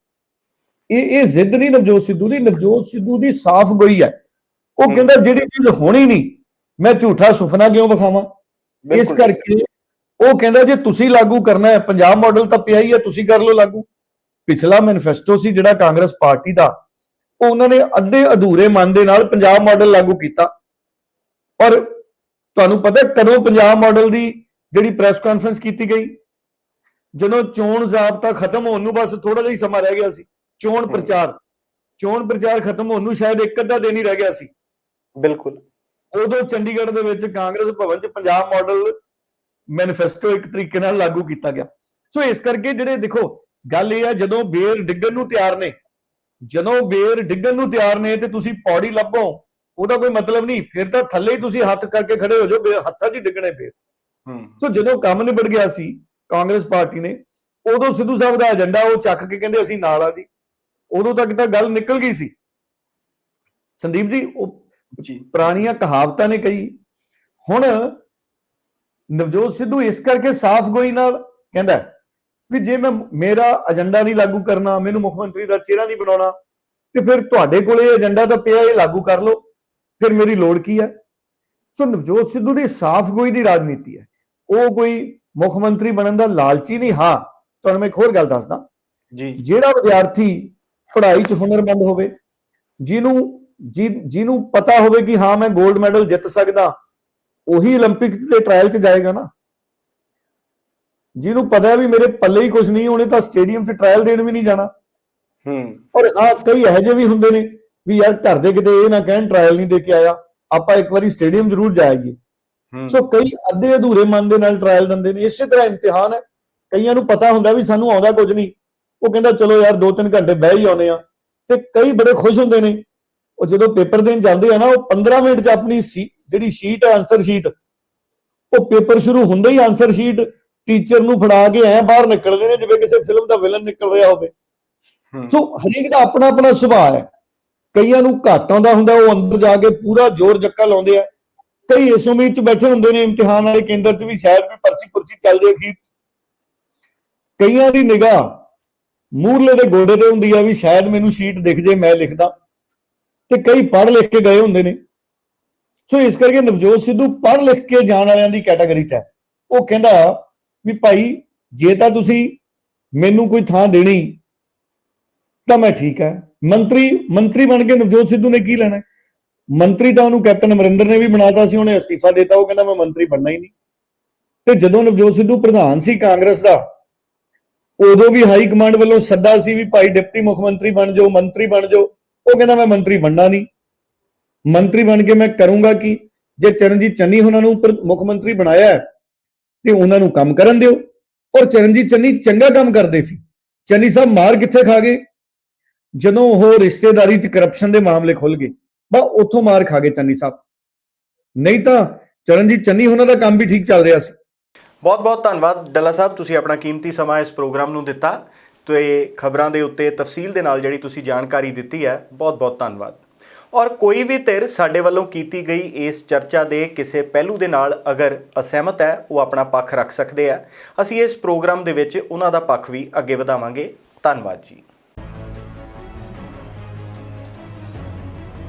ਇਹ ਇਹ ਜ਼ਿੱਦ ਨਹੀਂ ਨਵਜੋਤ ਸਿੱਧੂ ਦੀ। ਨਵਜੋਤ ਸਿੱਧੂ ਦੀ ਸਾਫ਼ ਗੋਈ ਹੈ। ਉਹ। ਕਹਿੰਦਾ ਜਿਹੜੀ ਚੀਜ਼ ਹੋਣੀ ਨਹੀਂ ਮੈਂ ਝੂਠਾ ਸੁਪਨਾ ਕਿਉਂ ਵਿਖਾਵਾਂ? ਇਸ। ਕਰਕੇ ਉਹ ਕਹਿੰਦਾ ਜੇ ਤੁਸੀਂ ਲਾਗੂ ਕਰਨਾ ਹੈ ਪੰਜਾਬ ਮਾਡਲ ਤਾਂ ਪਿਆ ਹੀ ਹੈ ਤੁਸੀਂ ਕਰ ਲਓ ਲਾਗੂ। ਪਿਛਲਾ ਮੈਨੀਫੈਸਟੋ ਸੀ ਜਿਹੜਾ ਕਾਂਗਰਸ ਪਾਰਟੀ ਦਾ ਉਹ ਉਹਨਾਂ ਨੇ ਅੱਧੇ ਅਧੂਰੇ ਮਨ ਦੇ ਨਾਲ ਪੰਜਾਬ ਮਾਡਲ ਲਾਗੂ ਕੀਤਾ। ਪਰ ਤੁਹਾਨੂੰ ਪਤਾ ਕਦੋਂ ਪੰਜਾਬ ਮਾਡਲ ਦੀ ਜਿਹੜੀ ਪ੍ਰੈਸ ਕਾਨਫਰੰਸ ਕੀਤੀ ਗਈ? ਜਦੋਂ ਚੋਣ ਜ਼ਾਬਤਾ ਖਤਮ ਹੋਣ ਨੂੰ ਬਸ ਥੋੜਾ ਜਿਹਾ ਹੀ ਸਮਾਂ ਰਹਿ ਗਿਆ ਸੀ। ਚੋਣ ਪ੍ਰਚਾਰ ਚੋਣ ਪ੍ਰਚਾਰ ਖਤਮ ਹੋਣ ਨੂੰ ਸ਼ਾਇਦ ਇੱਕ ਅੱਧਾ ਦਿਨ ਹੀ ਰਹਿ ਗਿਆ ਸੀ। ਬਿਲਕੁਲ। ਉਦੋਂ ਚੰਡੀਗੜ੍ਹ ਦੇ ਵਿੱਚ ਕਾਂਗਰਸ ਭਵਨ 'ਚ ਪੰਜਾਬ ਮਾਡਲ ਮੈਨੀਫੈਸਟੋ ਇੱਕ ਤਰੀਕੇ ਨਾਲ ਲਾਗੂ ਕੀਤਾ ਗਿਆ। ਸੋ ਇਸ ਕਰਕੇ ਜਿਹੜੇ ਦੇਖੋ ਗੱਲ ਇਹ ਹੈ ਜਦੋਂ ਬੇਰ ਡਿੱਗਣ ਨੂੰ ਤਿਆਰ ਨੇ ਜਦੋਂ ਬੇਰ ਡਿੱਗਣ ਨੂੰ ਤਿਆਰ ਨੇ ਤੇ ਤੁਸੀਂ ਪੌੜੀ ਲੱਭੋ ਉਹਦਾ ਕੋਈ ਮਤਲਬ ਨਹੀਂ। ਫਿਰ ਤਾਂ ਥੱਲੇ ਹੀ ਤੁਸੀਂ ਹੱਥ ਕਰਕੇ ਖੜੇ ਹੋ ਜਾਓ ਹੱਥਾਂ 'ਚ ਹੀ ਡਿੱਗਣੇ ਫੇਰ। ਹੂੰ। ਸੋ ਜਦੋਂ ਕੰਮ ਨਿਬੜ ਗਿਆ ਸੀ ਕਾਂਗਰਸ ਪਾਰਟੀ ਨੇ ਉਦੋਂ ਸਿੱਧੂ ਸਾਹਿਬ ਦਾ ਏਜੰਡਾ ਉਹ ਚੱਕ ਕੇ ਕਹਿੰਦੇ ਅਸੀਂ ਨਾਲ ਆ ਜੀ। ਉਦੋਂ ਤੱਕ ਤਾਂ ਗੱਲ ਨਿਕਲ ਗਈ ਸੀ। ਸੰਦੀਪ ਜੀ ਉਹ ਜੀ। ਪੁਰਾਣੀਆਂ ਕਹਾਵਤਾਂ ਨੇ ਕਈ ਹੁਣ ਨਵਜੋਤ ਸਿੱਧੂ ਇਸ ਕਰਕੇ ਸਾਫ਼ ਗੋਈ ਨਾਲ ਕਹਿੰਦਾ ਵੀ ਜੇ ਮੈਂ ਮੇਰਾ ਏਜੰਡਾ ਨਹੀਂ ਲਾਗੂ ਕਰਨਾ ਮੈਨੂੰ ਮੁੱਖ ਮੰਤਰੀ ਦਾ ਚਿਹਰਾ ਨਹੀਂ ਬਣਾਉਣਾ ਤੇ ਫਿਰ ਤੁਹਾਡੇ ਕੋਲੇ ਏਜੰਡਾ ਤਾਂ ਪਿਆ ਇਹ ਲਾਗੂ ਕਰ ਲਓ। ਫਿਰ ਮੇਰੀ ਲੋੜ ਕੀ ਹੈ? ਸੋ ਨਵਜੋਤ ਸਿੱਧੂ ਦੀ ਸਾਫ਼ ਗੋਈ ਦੀ ਰਾਜਨੀਤੀ ਹੈ। ਉਹ ਕੋਈ ਮੁੱਖ ਮੰਤਰੀ ਬਣਨ ਦਾ ਲਾਲਚੀ ਨਹੀਂ। ਹਾਂ ਤੁਹਾਨੂੰ ਮੈਂ ਇੱਕ ਹੋਰ ਗੱਲ ਦੱਸਦਾ। ਜੀ। ਜਿਹੜਾ ਵਿਦਿਆਰਥੀ ਪੜ੍ਹਾਈ 'ਚ ਹੁਨਰਮੰਦ ਹੋਵੇ ਜਿਹਨੂੰ ਜਿਹਨੂੰ ਪਤਾ ਹੋਵੇ ਕਿ ਹਾਂ ਮੈਂ 골ਡ ਮੈਡਲ ਜਿੱਤ ਸਕਦਾ ਉਹੀ 올림픽 ਦੇ ਟ੍ਰਾਇਲ 'ਚ ਜਾਏਗਾ ਨਾ। ਜਿਹਨੂੰ ਪਤਾ ਵੀ ਮੇਰੇ ਪੱਲੇ ਹੀ ਕੁਝ ਨਹੀਂ ਉਹਨੇ ਤਾਂ ਸਟੇਡੀਅਮ 'ਚ ਟ੍ਰਾਇਲ ਦੇਣ ਵੀ ਨਹੀਂ ਜਾਣਾ। ਹੂੰ। ਔਰ ਆ ਕਈ ਇਹੋ ਜਿਹੇ ਵੀ ਹੁੰਦੇ ਨੇ ਵੀ ਯਾਰ ਘਰ ਦੇ ਕਿਤੇ ਇਹ ਨਾ ਕਹਿਣ ਟ੍ਰਾਇਲ ਨਹੀਂ ਦੇ ਕੇ ਆਇਆ ਆਪਾਂ ਇੱਕ ਵਾਰੀ ਸਟੇਡੀਅਮ ਜ਼ਰੂਰ ਜਾਈਏ ਸੋ ਕਈ ਅੱਧੇ ਅਧੂਰੇ ਮਨ ਦੇ ਨਾਲ ਟ੍ਰਾਇਲ ਦਿੰਦੇ ਨੇ ਇਸੇ ਤਰ੍ਹਾਂ ਇਮਤਿਹਾਨ ਹੈ। ਕਈਆਂ ਨੂੰ ਪਤਾ ਹੁੰਦਾ ਵੀ ਸਾਨੂੰ ਆਉਂਦਾ ਕੁਝ ਨਹੀਂ। ਉਹ ਕਹਿੰਦਾ ਚਲੋ ਯਾਰ 2-3 ਘੰਟੇ ਬਹਿ ਹੀ ਆਉਨੇ ਆ ਤੇ ਕਈ ਬੜੇ ਖੁਸ਼ ਹੁੰਦੇ ਨੇ ਉਹ ਜਦੋਂ ਪੇਪਰ ਦੇਣ ਜਾਂਦੇ ਆ ਨਾ ਉਹ 15 ਮਿੰਟ 'ਚ ਆਪਣੀ ਸੀ- ਜਿਹੜੀ ਸ਼ੀਟ ਹੈ ਆਨਸਰ ਸ਼ੀਟ ਉਹ ਪੇਪਰ ਸ਼ੁਰੂ ਹੁੰਦੇ ਹੀ ਆਨਸਰ ਸ਼ੀਟ ਟੀਚਰ ਨੂੰ ਫੜਾ ਕੇ ਐ ਬਾਹਰ ਨਿਕਲਦੇ ਨੇ ਜਿਵੇਂ ਕਿਸੇ ਫਿਲਮ ਦਾ ਵਿਲਨ ਨਿਕਲ ਰਿਹਾ ਹੋਵੇ। ਸੋ ਹਰੇਕ ਦਾ ਆਪਣਾ ਆਪਣਾ ਸੁਭਾਅ ਹੈ। ਕਈਆਂ ਨੂੰ ਘੱਟ ਆਉਂਦਾ ਹੁੰਦਾ ਉਹ ਅੰਦਰ ਜਾ ਕੇ ਪੂਰਾ ਜ਼ੋਰ ਜੱਕਾ ਲਾਉਂਦੇ ਆ। ਕਈ ਇਸ ਉਮੀਦ 'ਚ ਬੈਠੇ ਹੁੰਦੇ ਨੇ ਇਮਤਿਹਾਨ ਵਾਲੇ ਕੇਂਦਰ 'ਚ ਵੀ ਸ਼ਾਇਦ ਵੀ ਪਰਚੀ ਪੁਰਚੀ ਚੱਲ ਜੇ ਅਖੀਰ 'ਚ। ਕਈਆਂ ਦੀ ਨਿਗਾਹ ਮੂਰਲੇ ਦੇ ਗੋਡੇ ਤੇ ਹੁੰਦੀ ਆ ਵੀ ਸ਼ਾਇਦ ਮੈਨੂੰ ਸ਼ੀਟ ਦਿਖ ਜੇ ਮੈਂ ਲਿਖਦਾ। ਤੇ ਕਈ ਪੜ੍ਹ ਲਿਖ ਕੇ ਗਏ ਹੁੰਦੇ ਨੇ। ਸੋ ਇਸ ਕਰਕੇ ਨਵਜੋਤ ਸਿੱਧੂ ਪੜ੍ਹ ਲਿਖ ਕੇ ਜਾਣ ਵਾਲਿਆਂ ਦੀ ਕੈਟਾਗਰੀ 'ਚ ਹੈ। ਉਹ ਕਹਿੰਦਾ ਵੀ ਭਾਈ, ਜੇ ਤਾਂ ਤੁਸੀਂ ਮੈਨੂੰ ਕੋਈ ਥਾਂ ਦੇਣੀ, ਤਾਂ ਮੈਂ ਠੀਕ ਹੈ। ਮੰਤਰੀ ਮੰਤਰੀ ਬਣ ਕੇ ਨਵਜੋਤ ਸਿੱਧੂ ਨੇ ਕੀ ਲੈਣਾ? ਮੰਤਰੀ ਤਾਂ ਉਹਨੂੰ ਕੈਪਟਨ ਅਮਰਿੰਦਰ ਨੇ ਵੀ ਬਣਾਤਾ ਸੀ, ਉਹਨੇ ਅਸਤੀਫਾ ਦਿੱਤਾ, ਉਹ ਕਹਿੰਦਾ ਮੈਂ ਮੰਤਰੀ ਬਣਨਾ ਹੀ ਨਹੀਂ। ਤੇ ਜਦੋਂ ਨਵਜੋਤ ਸਿੱਧੂ ਪ੍ਰਧਾਨ ਸੀ ਕਾਂਗਰਸ ਦਾ, ਉਦੋਂ ਵੀ ਹਾਈ ਕਮਾਂਡ ਵੱਲੋਂ ਸੱਦਾ ਸੀ ਵੀ ਭਾਈ ਡਿਪਟੀ ਮੁੱਖ ਮੰਤਰੀ ਬਣ ਜਾਓ, ਮੰਤਰੀ ਬਣ ਜਾਓ। ਉਹ ਕਹਿੰਦਾ ਮੈਂ ਮੰਤਰੀ ਬਣਨਾ ਨਹੀਂ। ਮੰਤਰੀ ਬਣ ਕੇ ਮੈਂ ਕਰੂੰਗਾ ਕੀ? ਜੇ ਚਰਨਜੀਤ ਚੰਨੀ ਉਹਨਾਂ ਨੂੰ ਮੁੱਖ ਮੰਤਰੀ ਬਣਾਇਆ ਤੇ ਉਹਨਾਂ ਨੂੰ ਕੰਮ ਕਰਨ ਦਿਓ। ਔਰ ਚਰਨਜੀਤ ਚੰਨੀ ਚੰਗਾ ਕੰਮ ਕਰਦੇ ਸੀ। ਚੰਨੀ ਸਾਹਿਬ ਮਾਰ ਕਿੱਥੇ ਖਾ ਗਏ? ਜਦੋਂ ਉਹ ਰਿਸ਼ਤੇਦਾਰੀ 'ਚ ਕਰਪਸ਼ਨ ਦੇ ਮਾਮਲੇ ਖੁੱਲ ਗਏ, ਬਾ ਉੱਥੋਂ ਮਾਰ ਖਾ ਗਏ ਚੰਨੀ ਸਾਹਿਬ। ਨਹੀਂ ਤਾਂ ਚਰਨਜੀਤ ਚੰਨੀ ਉਹਨਾਂ ਦਾ ਕੰਮ ਵੀ ਠੀਕ ਚੱਲ ਰਿਹਾ ਸੀ। ਬਹੁਤ ਬਹੁਤ ਧੰਨਵਾਦ ਡੱਲਾ ਸਾਹਿਬ, ਤੁਸੀਂ ਆਪਣਾ ਕੀਮਤੀ ਸਮਾਂ ਇਸ ਪ੍ਰੋਗਰਾਮ ਨੂੰ ਦਿੱਤਾ। ਤੇ ਖਬਰਾਂ ਦੇ ਉੱਤੇ ਤਫਸੀਲ ਦੇ ਨਾਲ ਜਿਹੜੀ ਤੁਸੀਂ ਜਾਣਕਾਰੀ ਦਿੱਤੀ ਹੈ, ਬਹੁਤ ਬਹੁਤ ਧੰਨਵਾਦ। ਔਰ ਕੋਈ ਵੀ ਧਿਰ ਸਾਡੇ ਵੱਲੋਂ ਕੀਤੀ ਗਈ ਇਸ ਚਰਚਾ ਦੇ ਕਿਸੇ ਪਹਿਲੂ ਦੇ ਨਾਲ ਅਗਰ ਅਸਹਿਮਤ ਹੈ, ਉਹ ਆਪਣਾ ਪੱਖ ਰੱਖ ਸਕਦੇ ਆ ਅਸੀਂ ਇਸ ਪ੍ਰੋਗਰਾਮ ਦੇ ਵਿੱਚ ਉਹਨਾਂ ਦਾ ਪੱਖ ਵੀ ਅੱਗੇ ਵਧਾਵਾਂਗੇ। ਧੰਨਵਾਦ ਜੀ।